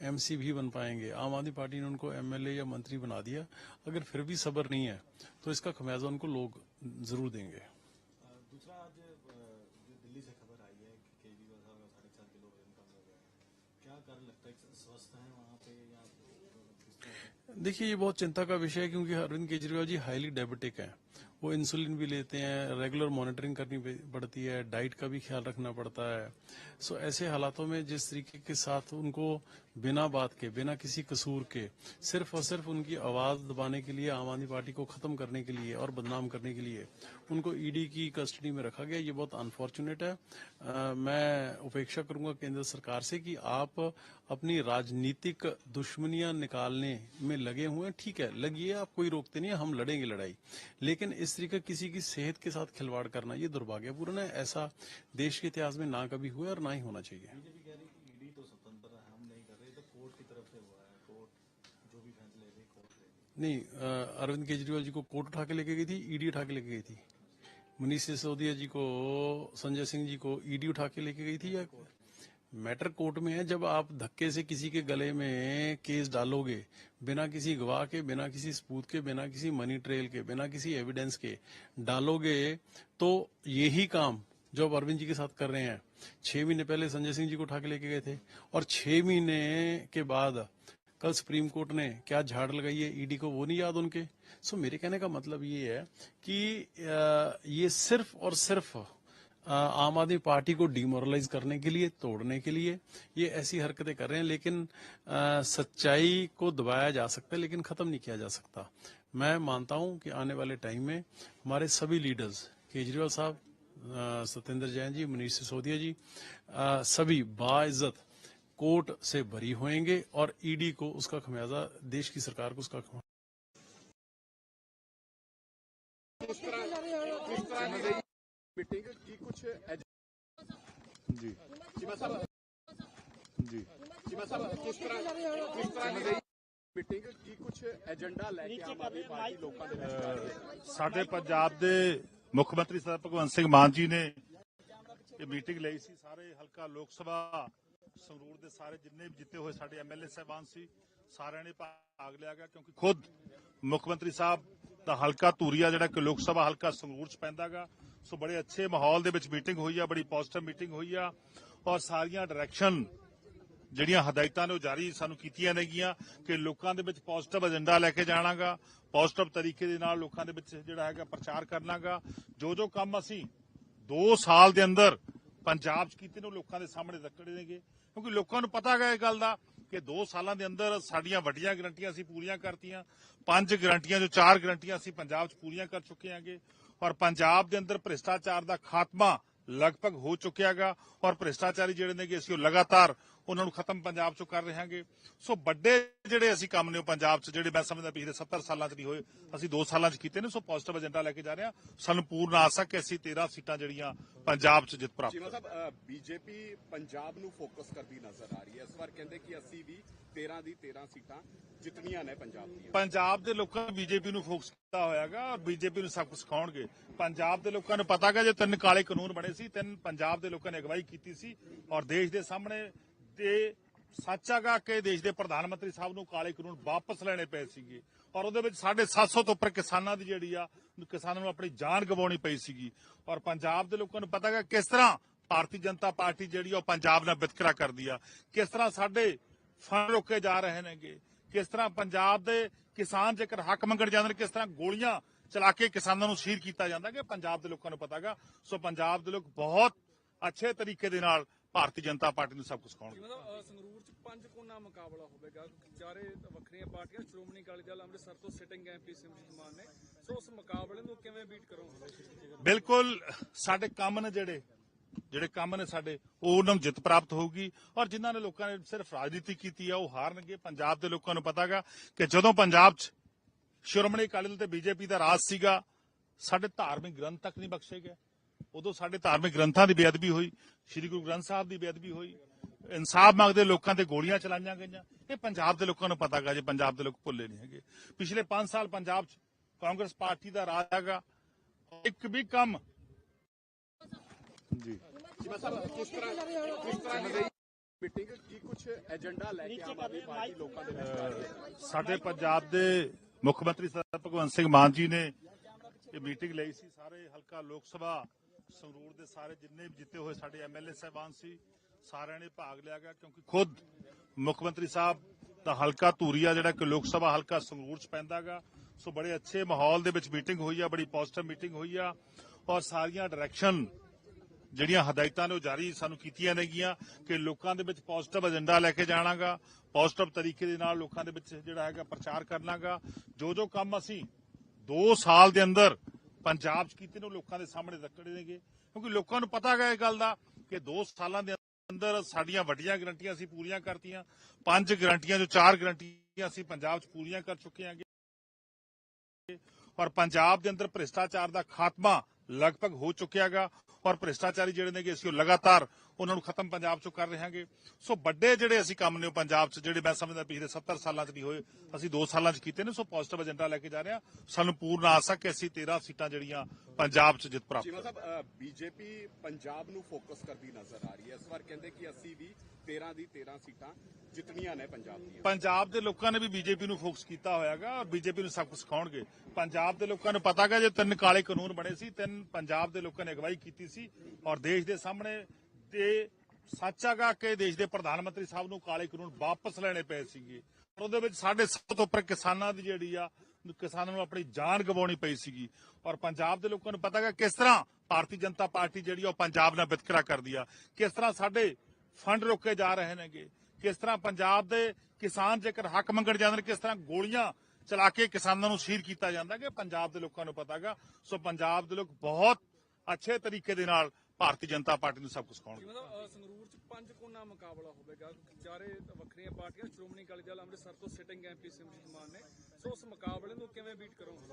एमसी भी बन पाएँगे। आम आदमी पार्टी ने उनको एमएलए या मंत्री बना दिया। अगर फिर भी सब्र नहीं है तो इसका खमियाजा उनको लोग ज़रूर देंगे अ, दूसरा आज अ, जो दिल्ली से खबर आई है कि केजरीवाल साहब का साढ़े चार किलो वज़न कम हो गया है क्या कारण लगता है कि स्वस्थ हैं वहाँ पे या किस तरह से? देखिए, ये बहुत चिंता का विषय है क्योंकि अरविंद केजरीवाल जी हाईली डायबिटिक हैं। वो इंसुलिन भी लेते हैं रेगुलर मॉनिटरिंग करनी पड़ती है डाइट का भी ख्याल रखना पड़ता है। सो ऐसे हालातों में जिस तरीके के साथ उनको बिना बात के बिना किसी कसूर के सिर्फ़ और सिर्फ़ उनकी आवाज़ दबाने के लिए आम आदमी पार्टी को खत्म करने के लिए और बदनाम करने के लिए उनको ईडी की कस्टडी में रखा गया। ये बहुत अनफॉर्चुनेट है। अ, मैं उपेक्षा करूँगा केंद्र सरकार से कि आप अपनी राजनीतिक दुश्मनियाँ निकालने में लगे हुए हैं। ठीक है लगिए आप कोई रोकते नहीं हम लड़ेंगे लड़ाई। लेकिन इस तरीके किसी की सेहत के साथ खिलवाड़ करना ये दुर्भाग्यपूर्ण है। ऐसा देश के इतिहास में ना कभी हुआ और ना ही होना चाहिए बीजेपी कह रही है कि ईडी तो स्वतंत्र है हम नहीं कर रहे तो कोर्ट की तरफ़ से हुआ है कोर्ट जो भी फैसले लेगी कोर्ट लेगी नहीं अरविंद केजरीवाल जी को कोर्ट उठा के लेके गई थी ईडी उठा के लेके गई थी। मनीष सिसोदिया जी को, संजय सिंह जी को ईडी उठा के लेके गई थी या मैटर कोर्ट में है, जब आप धक्के से किसी के गले में केस डालोगे, बिना किसी गवाह के, बिना किसी सबूत के, बिना किसी मनी ट्रेल के, बिना किसी एविडेंस के डालोगे तो यही काम जो आप अरविंद जी के साथ कर रहे हैं, छह महीने पहले संजय सिंह जी को उठा के लेके गए थे, और छह महीने के बाद कल सुप्रीम कोर्ट ने क्या झाड़ लगाई है ईडी को वो नहीं याद उनके? सो मेरे कहने का मतलब ये है कि ये सिर्फ़ और सिर्फ़ आम आदमी पार्टी को डिमोरलाइज करने के लिए तोड़ने के लिए ये ऐसी हरकतें कर रहे हैं लेकिन अ, सच्चाई को दबाया जा सकता है लेकिन खत्म नहीं किया जा सकता। मैं मानता हूँ कि आने वाले टाइम में हमारे सभी लीडर्स केजरीवाल साहब सत्येंद्र जैन जी मनीष सिसोदिया जी अ, सभी बाइज्जत कोर्ट से बरी होंगे और ईडी को उसका खमियाजा देश की सरकार को उसका खमियाजा ਕਿਸ ਤਰ੍ਹਾਂ ਕਿਸ ਤਰ੍ਹਾਂ ਦੀ ਰਹੀ ਮੀਟਿੰਗ ਕੀ ਕੁਝ ਜੀ ਚੀਮਾ ਸਾਹਿਬ ਜੀ ਚੀਮਾ ਸਾਹਿਬ ਕਿਸ ਤਰ੍ਹਾਂ ਕਿਸ ਤਰ੍ਹਾਂ ਦੀ ਰਹੀ ਮੀਟਿੰਗ ਕੀ ਕੁਝ ਏਜੰਡਾ ਲੈ ਕੇ ਆਮ ਆਦਮੀ ਪਾਰਟੀ ਲੋਕਾਂ ਦੇ ਵਿੱਚ ਜਾ ਰਹੀ ਹੈ ਸਾਡੇ ਪੰਜਾਬ ਦੇ ਮੁੱਖ ਮੰਤਰੀ ਸਾਹਿਬ ਭਗਵੰਤ ਸਿੰਘ ਮਾਨ ਜੀ ਨੇ ਇਹ ਮੀਟਿੰਗ ਲਈ ਸੀ ਸਾਰੇ ਹਲਕਾ ਲੋਕ ਸਭਾ ਸੰਗਰੂਰ ਦੇ ਸਾਰੇ ਜਿੰਨੇ ਵੀ ਜਿੱਤੇ ਹੋਏ ਸਾਡੇ ਐਮਐਲਏ ਸਾਹਿਬਾਨ ਸੀ, ਸਾਰਿਆਂ ਨੇ ਭਾਗ ਲਿਆ ਗਿਆ ਕਿਉਂਕਿ ਖੁਦ ਮੁੱਖ ਮੰਤਰੀ ਸਾਹਿਬ ਦਾ ਹਲਕਾ ਧੂਰੀਆ ਜਿਹੜਾ ਕਿ ਲੋਕ ਸਭਾ ਹਲਕਾ ਸੰਗਰੂਰ ਚ ਪੈਂਦਾਗਾ ਸੋ ਬੜੇ ਅੱਛੇ ਮਾਹੌਲ ਦੇ ਵਿੱਚ ਮੀਟਿੰਗ ਹੋਈ ਆ, ਬੜੀ ਪੋਜ਼ਿਟਿਵ ਮੀਟਿੰਗ ਹੋਈ ਆ ਔਰ ਸਾਰੀਆਂ ਡਾਇਰੈਕਸ਼ਨ ਜਿਹੜੀਆਂ ਹਦਾਇਤਾਂ ਨੇ ਉਹ ਜਾਰੀ ਸਾਨੂੰ ਕੀਤੀਆਂ ਨੇਗੀਆਂ ਕਿ ਲੋਕਾਂ ਦੇ ਵਿੱਚ ਪੋਜ਼ਿਟਿਵ ਏਜੰਡਾ ਲੈ ਕੇ ਜਾਣਾਗਾ ਪੋਜ਼ਿਟਿਵ ਤਰੀਕੇ ਦੇ ਨਾਲ ਲੋਕਾਂ ਦੇ ਵਿੱਚ ਜਿਹੜਾ ਹੈਗਾ ਪ੍ਰਚਾਰ ਕਰਨਾਗਾ ਜੋ ਜੋ ਕੰਮ ਅਸੀਂ 2 ਸਾਲ ਦੇ ਅੰਦਰ ਪੰਜਾਬ 'ਚ ਕੀਤੇ ਨੇ, ਉਹ ਲੋਕਾਂ ਦੇ ਸਾਹਮਣੇ ਰੱਖਣੇ ਨੇਗੇ। ਕਿਉਂਕਿ ਲੋਕਾਂ ਨੂੰ ਪਤਾ ਹੈਗਾ ਇਹ ਗੱਲ ਦਾ ਕਿ 2 ਸਾਲਾਂ ਦੇ ਅੰਦਰ ਸਾਡੀਆਂ ਵੱਡੀਆਂ ਗਰੰਟੀਆਂ ਅਸੀਂ ਪੂਰੀਆਂ ਕਰਤੀਆਂ। ਪੰਜ ਗਰੰਟੀਆਂ ਜੋ ਚਾਰ ਗਰੰਟੀਆਂ ਅਸੀਂ ਪੰਜਾਬ 'ਚ ਪੂਰੀਆਂ ਕਰ ਚੁੱਕੇ ਹਾਂਗੇ। ਔਰ ਪੰਜਾਬ ਦੇ ਅੰਦਰ ਭ੍ਰਿਸ਼ਟਾਚਾਰ ਦਾ ਖਾਤਮਾ ਲਗਭਗ ਹੋ ਚੁੱਕਿਆਗਾ ਔਰ ਭ੍ਰਿਸ਼ਟਾਚਾਰੀ ਜਿਹੜੇ ਨੇਗੇ, ਅਸੀਂ ਉਹ ਲਗਾਤਾਰ ਉਹਨਾਂ ਨੂੰ ਖਤਮ ਪੰਜਾਬ ਚੋਂ ਕਰ ਰਹੇ ਹਾਂਗੇ ਸੋ ਵੱਡੇ ਜਿਹੜੇ ਅਸੀਂ ਕੰਮ ਨੇ ਉਹ ਪੰਜਾਬ 'ਚ ਜਿਹੜੇ ਮੈਂ ਸਮਝਦਾ ਪਿਛਲੇ 70 ਸਾਲਾਂ 'ਚ ਨਹੀਂ ਹੋਏ ਅਸੀਂ 2 ਸਾਲਾਂ 'ਚ ਕੀਤੇ ਨੇ ਸੋ ਪੋਜ਼ਿਟਿਵ ਏਜੰਡਾ ਲੈ ਕੇ ਜਾ ਰਹੇ ਹਾਂ। ਸਾਨੂੰ ਪੂਰਨ ਆਸ ਹੈ ਕਿ ਅਸੀਂ 13 ਸੀਟਾਂ ਜਿਹੜੀਆਂ ਪੰਜਾਬ 'ਚ ਜਿੱਤ ਪ੍ਰਾਪਤ ਚੀਮਾ ਸਾਹਿਬ ਬੀਜੇਪੀ ਪੰਜਾਬ ਨੂੰ ਫੋਕਸ ਕਰਦੀ ਨਜ਼ਰ ਆ ਰਹੀ ਹੈ। ਇਸ ਵਾਰ ਕਹਿੰਦੇ ਕਿ ਅਸੀਂ ਵੀ 13 ਦੀ 13 ਸੀਟਾਂ ਜਿੱਤਣੀਆਂ ਨੇ ਪੰਜਾਬ ਦੀਆਂ। ਪੰਜਾਬ ਦੇ ਲੋਕਾਂ ਨੇ ਬੀਜੇਪੀ ਨੂੰ ਫੋਕਸ ਕੀਤਾ ਹੋਇਆਗਾ ਔਰ ਬੀਜੇਪੀ ਨੂੰ ਸਭ ਕੁਝ ਸਿਖਾਉਣਗੇ। ਪੰਜਾਬ ਦੇ ਲੋਕਾਂ ਨੂੰ ਪਤਾਗਾ ਜੇ ਤਿੰਨ ਕਾਲੇ ਕਾਨੂੰਨ ਬਣੇ ਸੀ ਤਿੰਨ ਪੰਜਾਬ ਦੇ ਲੋਕਾਂ ਨੇ ਅਗਵਾਈ ਕੀਤੀ ਸੀ ਔਰ ਦੇਸ਼ ਦੇ ਸਾਹਮਣੇ ਤੇ ਸੱਚਾਗਾ ਕਿ ਦੇਸ਼ ਦੇ ਪ੍ਰਧਾਨ ਮੰਤਰੀ ਸਾਹਿਬ ਨੂੰ ਕਾਲੇ ਕਾਨੂੰਨ ਵਾਪਸ ਲੈਣੇ ਪਏ ਸੀਗੇ। ਔਰ ਉਹਦੇ ਵਿੱਚ 750 ਤੋਂ ਉੱਪਰ ਕਿਸਾਨਾਂ ਦੀ ਜਿਹੜੀ ਆ, ਕਿਸਾਨਾਂ ਨੂੰ ਆਪਣੀ ਜਾਨ ਗਵਾਉਣੀ ਪਈ ਸੀਗੀ। ਔਰ ਪੰਜਾਬ ਦੇ ਲੋਕਾਂ ਨੂੰ ਪਤਾਗਾ ਕਿਸ ਤਰ੍ਹਾਂ ਭਾਰਤੀ ਜਨਤਾ ਪਾਰਟੀ ਜਿਹੜੀ ਉਹ ਪੰਜਾਬ ਨਾਲ ਵਿਤਕਰਾ ਕਰਦੀ ਆ। ਕਿਸ ਤਰ੍ਹਾਂ ਸਾਡੇ ਫੰਡ ਰੋਕੇ ਜਾ ਰਹੇ ਨੇਗੇ। ਕਿਸ ਤਰ੍ਹਾਂ ਪੰਜਾਬ ਦੇ ਕਿਸਾਨ ਜੇਕਰ ਹੱਕ ਮੰਗਣ ਜਾਂਦੇ ਨੇ, ਕਿਸ ਤਰ੍ਹਾਂ ਗੋਲੀਆਂ ਚਲਾ ਕੇ ਕਿਸਾਨਾਂ ਨੂੰ ਸ਼ਹੀਦ ਕੀਤਾ ਜਾਂਦਾ, ਕਿ ਪੰਜਾਬ ਦੇ ਲੋਕਾਂ ਨੂੰ ਪਤਾਗਾ ਸੋ ਪੰਜਾਬ ਦੇ ਲੋਕ ਬਹੁਤ ਅੱਛੇ ਤਰੀਕੇ ਦੇ ਨਾਲ ਭਾਰਤੀ ਜਨਤਾ ਪਾਰਟੀ ਨੂੰ ਸਭ ਕੁਝ ਸਿਖਾਉਣਗੇ। ਮਤਲਬ ਸੰਗਰੂਰ ਚ ਪੰਜ ਕੋਨਾ ਮੁਕਾਬਲਾ ਹੋਵੇਗਾ। ਚਾਰੇ ਵੱਖਰੀਆਂ ਪਾਰਟੀਆਂ ਸ਼੍ਰੋਮਣੀ ਅਕਾਲੀ ਦਲ ਅੰਮ੍ਰਿਤਸਰ ਤੋਂ ਸਿਟਿੰਗ ਐਮਪੀ ਸਿਮਰਜੀਤ ਮਾਨ ਨੇ। ਸੋ ਉਸ ਮੁਕਾਬਲੇ ਨੂੰ ਕਿਵੇਂ ਬੀਟ ਕਰੋਗੇ? ਬਿਲਕੁਲ ਸਾਡੇ ਕੰਮ ਨੇ ਜਿਹੜੇ ਜਿਹੜੇ ਕੰਮ ਨੇ ਸਾਡੇ ਉਹ ਉਹਨਾਂ ਨੂੰ ਜਿੱਤ ਪ੍ਰਾਪਤ ਹੋਊਗੀ। ਔਰ ਜਿਨ੍ਹਾਂ ਨੇ ਲੋਕਾਂ ਨੇ ਸਿਰਫ ਰਾਜਨੀਤੀ ਕੀਤੀ ਆ ਉਹ ਹਾਰਨਗੇ ਪੰਜਾਬ ਦੇ ਲੋਕਾਂ ਨੂੰ ਪਤਾਗਾ ਕਿ ਜਦੋਂ ਪੰਜਾਬ 'ਚ ਸ਼੍ਰੋਮਣੀ ਅਕਾਲੀ ਦਲ ਤੇ ਬੀਜੇਪੀ ਦਾ ਰਾਜ ਸੀਗਾ ਸਾਡੇ ਧਾਰਮਿਕ ਗ੍ਰੰਥ ਤੱਕ ਨਹੀਂ ਬਖਸ਼ੇ ਗਏ। ਉਦੋਂ ਸਾਡੇ ਧਾਰਮਿਕ ਗ੍ਰੰਥਾਂ ਦੀ ਬੇਅਦਬੀ ਹੋਈ ਸ੍ਰੀ ਗੁਰੂ ਗ੍ਰੰਥ ਸਾਹਿਬ ਦੀ ਬੇਅਦਬੀ ਹੋਈ। ਇਨਸਾਫ ਮੰਗਦੇ ਲੋਕਾਂ ਤੇ ਗੋਲੀਆਂ ਚਲਾਈਆਂ ਗਈਆਂ। ਇਹ ਪੰਜਾਬ ਦੇ ਲੋਕਾਂ ਨੂੰ ਪਤਾਗਾ ਜੇ ਪੰਜਾਬ ਦੇ ਲੋਕ ਭੁੱਲੇ ਨਹੀਂ ਹੈਗੇ। ਪਿਛਲੇ 5 ਸਾਲ ਪੰਜਾਬ 'ਚ ਕਾਂਗਰਸ ਪਾਰਟੀ ਦਾ ਰਾਜ ਹੈਗਾ। ਇੱਕ ਵੀ ਕੰਮ ਜੀ। ਚੀਮਾ ਸਾਹਿਬ ਕਿਸ ਤਰ੍ਹਾਂ ਕਿਸ ਤਰ੍ਹਾਂ ਦੀ ਰਹੀ ਮੀਟਿੰਗ ਕੀ ਕੁਝ ਏਜੰਡਾ ਲੈ ਕੇ ਆਮ ਆਦਮੀ ਪਾਰਟੀ ਲੋਕਾਂ ਦੇ ਵਿੱਚ ਜਾ ਰਹੀ ਹੈ? ਸਾਡੇ ਪੰਜਾਬ ਦੇ ਮੁੱਖ ਮੰਤਰੀ ਸਾਹਿਬ ਭਗਵੰਤ ਸਿੰਘ ਮਾਨ ਜੀ ਨੇ ਇਹ ਮੀਟਿੰਗ ਲਈ ਸੀ। ਸਾਰੇ ਹਲਕਾ ਲੋਕ ਸਭਾ ਸੰਗਰੂਰ ਦੇ ਸਾਰੇ ਜਿੰਨੇ ਵੀ ਜਿੱਤੇ ਹੋਏ ਸਾਡੇ ਐਮਐਲਏ ਸਾਹਿਬਾਨ ਸੀ, ਸਾਰਿਆਂ ਨੇ ਭਾਗ ਲਿਆ ਗਿਆ ਕਿਉਂਕਿ ਖੁਦ ਮੁੱਖ ਮੰਤਰੀ ਸਾਹਿਬ ਦਾ ਹਲਕਾ ਧੂਰੀਆ ਜਿਹੜਾ ਕਿ ਲੋਕ ਸਭਾ ਹਲਕਾ ਸੰਗਰੂਰ ਚ ਪੈਂਦਾਗਾ ਸੋ ਬੜੇ ਅੱਛੇ ਮਾਹੌਲ ਦੇ ਵਿੱਚ ਮੀਟਿੰਗ ਹੋਈ ਆ, ਬੜੀ ਪੋਜ਼ਿਟਿਵ ਮੀਟਿੰਗ ਹੋਈ ਆ ਔਰ ਸਾਰੀਆਂ ਡਾਇਰੈਕਸ਼ਨ ਜਿਹੜੀਆਂ ਹਦਾਇਤਾਂ ਨੇ ਉਹ ਜਾਰੀ ਸਾਨੂੰ ਕੀਤੀਆਂ ਨੇਗੀਆਂ ਕਿ ਲੋਕਾਂ ਦੇ ਵਿੱਚ ਪੋਜ਼ਿਟਿਵ ਏਜੰਡਾ ਲੈ ਕੇ ਜਾਣਾਗਾ ਪੋਜ਼ਿਟਿਵ ਤਰੀਕੇ ਦੇ ਨਾਲ ਲੋਕਾਂ ਦੇ ਵਿੱਚ ਜਿਹੜਾ ਹੈਗਾ ਪ੍ਰਚਾਰ ਕਰਨਾਗਾ ਜੋ ਜੋ ਕੰਮ ਅਸੀਂ 2 ਸਾਲ ਦੇ ਅੰਦਰ ਪੰਜਾਬ 'ਚ ਕੀਤੇ ਨੇ, ਉਹ ਲੋਕਾਂ ਦੇ ਸਾਹਮਣੇ ਰੱਖਣੇ ਨੇਗੇ। ਕਿਉਂਕਿ ਲੋਕਾਂ ਨੂੰ ਪਤਾ ਹੈਗਾ ਇਹ ਗੱਲ ਦਾ ਕਿ 2 ਸਾਲਾਂ ਦੇ ਅੰਦਰ ਸਾਡੀਆਂ ਵੱਡੀਆਂ ਗਰੰਟੀਆਂ ਅਸੀਂ ਪੂਰੀਆਂ ਕਰਤੀਆਂ। ਪੰਜ ਗਰੰਟੀਆਂ ਜੋ ਚਾਰ ਗਰੰਟੀਆਂ ਅਸੀਂ ਪੰਜਾਬ 'ਚ ਪੂਰੀਆਂ ਕਰ ਚੁੱਕੇ ਹਾਂਗੇ। ਔਰ ਪੰਜਾਬ ਦੇ ਅੰਦਰ ਭ੍ਰਿਸ਼ਟਾਚਾਰ ਦਾ ਖਾਤਮਾ ਲਗਭਗ ਹੋ ਚੁੱਕਿਆਗਾ ਔਰ ਭ੍ਰਿਸ਼ਟਾਚਾਰੀ ਜਿਹੜੇ ਨੇਗੇ ਅਸੀਂ ਉਹ ਲਗਾਤਾਰ ਉਹਨਾਂ ਨੂੰ ਖਤਮ ਪੰਜਾਬ ਚੋਂ ਕਰ ਰਹੇ ਹਾਂਗੇ ਸੋ ਵੱਡੇ ਜਿਹੜੇ ਅਸੀਂ ਕੰਮ ਨੇ ਉਹ ਪੰਜਾਬ 'ਚ ਜਿਹੜੇ ਮੈਂ ਸਮਝਦਾ ਪਿਛਲੇ 70 ਸਾਲਾਂ 'ਚ ਨਹੀਂ ਹੋਏ ਅਸੀਂ 2 ਸਾਲਾਂ 'ਚ ਕੀਤੇ ਨੇ ਸੋ ਪੋਜ਼ਿਟਿਵ ਏਜੰਡਾ ਲੈ ਕੇ ਜਾ ਰਹੇ ਹਾਂ। ਸਾਨੂੰ ਪੂਰਨ ਆਸ ਹੈ ਕਿ ਅਸੀਂ 13 ਸੀਟਾਂ ਜਿਹੜੀਆਂ ਪੰਜਾਬ 'ਚ ਜਿੱਤ ਪ੍ਰਾਪਤ ਚੀਮਾ ਸਾਹਿਬ ਬੀਜੇਪੀ ਪੰਜਾਬ ਨੂੰ ਫੋਕਸ ਕਰਦੀ ਨਜ਼ਰ ਆ ਰਹੀ ਹੈ। ਇਸ ਵਾਰ ਕਹਿੰਦੇ ਕਿ ਅਸੀਂ ਵੀ 13 ਦੀ 13 ਸੀਟਾਂ ਜਿੱਤਣੀਆਂ ਨੇ ਪੰਜਾਬ ਦੀਆਂ। ਪੰਜਾਬ ਦੇ ਲੋਕਾਂ ਨੇ ਵੀ ਬੀਜੇਪੀ ਨੂੰ ਫੋਕਸ ਕੀਤਾ ਹੋਇਆਗਾ ਔਰ ਬੀਜੇਪੀ ਨੂੰ ਸਭ ਕੁਝ ਸਿਖਾਉਣਗੇ। ਪੰਜਾਬ ਦੇ ਲੋਕਾਂ ਨੂੰ ਪਤਾਗਾ ਜੇ ਤਿੰਨ ਕਾਲੇ ਕਾਨੂੰਨ ਬਣੇ ਸੀ ਤਿੰਨ ਪੰਜਾਬ ਦੇ ਲੋਕਾਂ ਨੇ ਅਗਵਾਈ ਕੀਤੀ ਸੀ ਔਰ ਦੇਸ਼ ਦੇ ਸਾਹਮਣੇ ਤੇ ਸੱਚਾਗਾ ਕੇ ਦੇਸ਼ ਦੇ ਪ੍ਰਧਾਨ ਮੰਤਰੀ ਸਾਹਿਬ ਨੂੰ ਕਾਲੇ ਕਾਨੂੰਨ ਵਾਪਸ ਲੈਣੇ ਪਏ ਸੀਗੇ। ਉਹਦੇ ਵਿੱਚ 750 ਤੋਂ ਉੱਪਰ ਕਿਸਾਨਾਂ ਦੀ ਜਿਹੜੀ ਆ, ਕਿਸਾਨਾਂ ਨੂੰ ਆਪਣੀ ਜਾਨ ਗਵਾਉਣੀ ਪਈ ਸੀਗੀ। ਔਰ ਪੰਜਾਬ ਦੇ ਲੋਕਾਂ ਨੂੰ ਪਤਾਗਾ ਕਿਸ ਤਰ੍ਹਾਂ ਭਾਰਤੀ ਜਨਤਾ ਪਾਰਟੀ ਜਿਹੜੀ ਉਹ ਪੰਜਾਬ ਨਾਲ ਵਿਤਕਰਾ ਕਰਦੀ ਆ। ਕਿਸ ਤਰ੍ਹਾਂ ਸਾਡੇ ਫੰਡ ਰੋਕੇ ਜਾ ਰਹੇ ਨੇਗੇ? ਕਿਸ ਤਰ੍ਹਾਂ ਪੰਜਾਬ ਦੇ ਕਿਸਾਨ ਜੇਕਰ ਹੱਕ ਮੰਗਣ ਜਾਂਦੇ ਨੇ, ਕਿਸ ਤਰ੍ਹਾਂ ਗੋਲੀਆਂ ਚਲਾ ਕੇ ਕਿਸਾਨਾਂ ਨੂੰ ਸ਼ਹੀਦ ਕੀਤਾ ਜਾਂਦਾ ਕਿ ਪੰਜਾਬ ਦੇ ਲੋਕਾਂ ਨੂੰ ਪਤਾਗਾ ਸੋ ਪੰਜਾਬ ਦੇ ਲੋਕ ਬਹੁਤ ਅੱਛੇ ਤਰੀਕੇ ਦੇ ਨਾਲ ਭਾਰਤੀ ਜਨਤਾ ਪਾਰਟੀ ਨੂੰ ਸਭ ਕੁਝ ਸਿਖਾਉਣਗੇ। ਮਤਲਬ ਸੰਗਰੂਰ ਚ ਪੰਜ ਕੋਨਾ ਮੁਕਾਬਲਾ ਹੋਵੇਗਾ। ਚਾਰੇ ਵੱਖਰੀਆਂ ਪਾਰਟੀਆਂ, ਸ਼੍ਰੋਮਣੀ ਅਕਾਲੀ ਦਲ, ਅੰਮ੍ਰਿਤਸਰ ਤੋਂ ਸਿਟਿੰਗ ਐਮਪੀ ਸਿਮਰਜੀਤ ਮਾਨ ਨੇ। ਸੋ ਉਸ ਮੁਕਾਬਲੇ ਨੂੰ ਕਿਵੇਂ ਬੀਟ ਕਰੋਗੇ?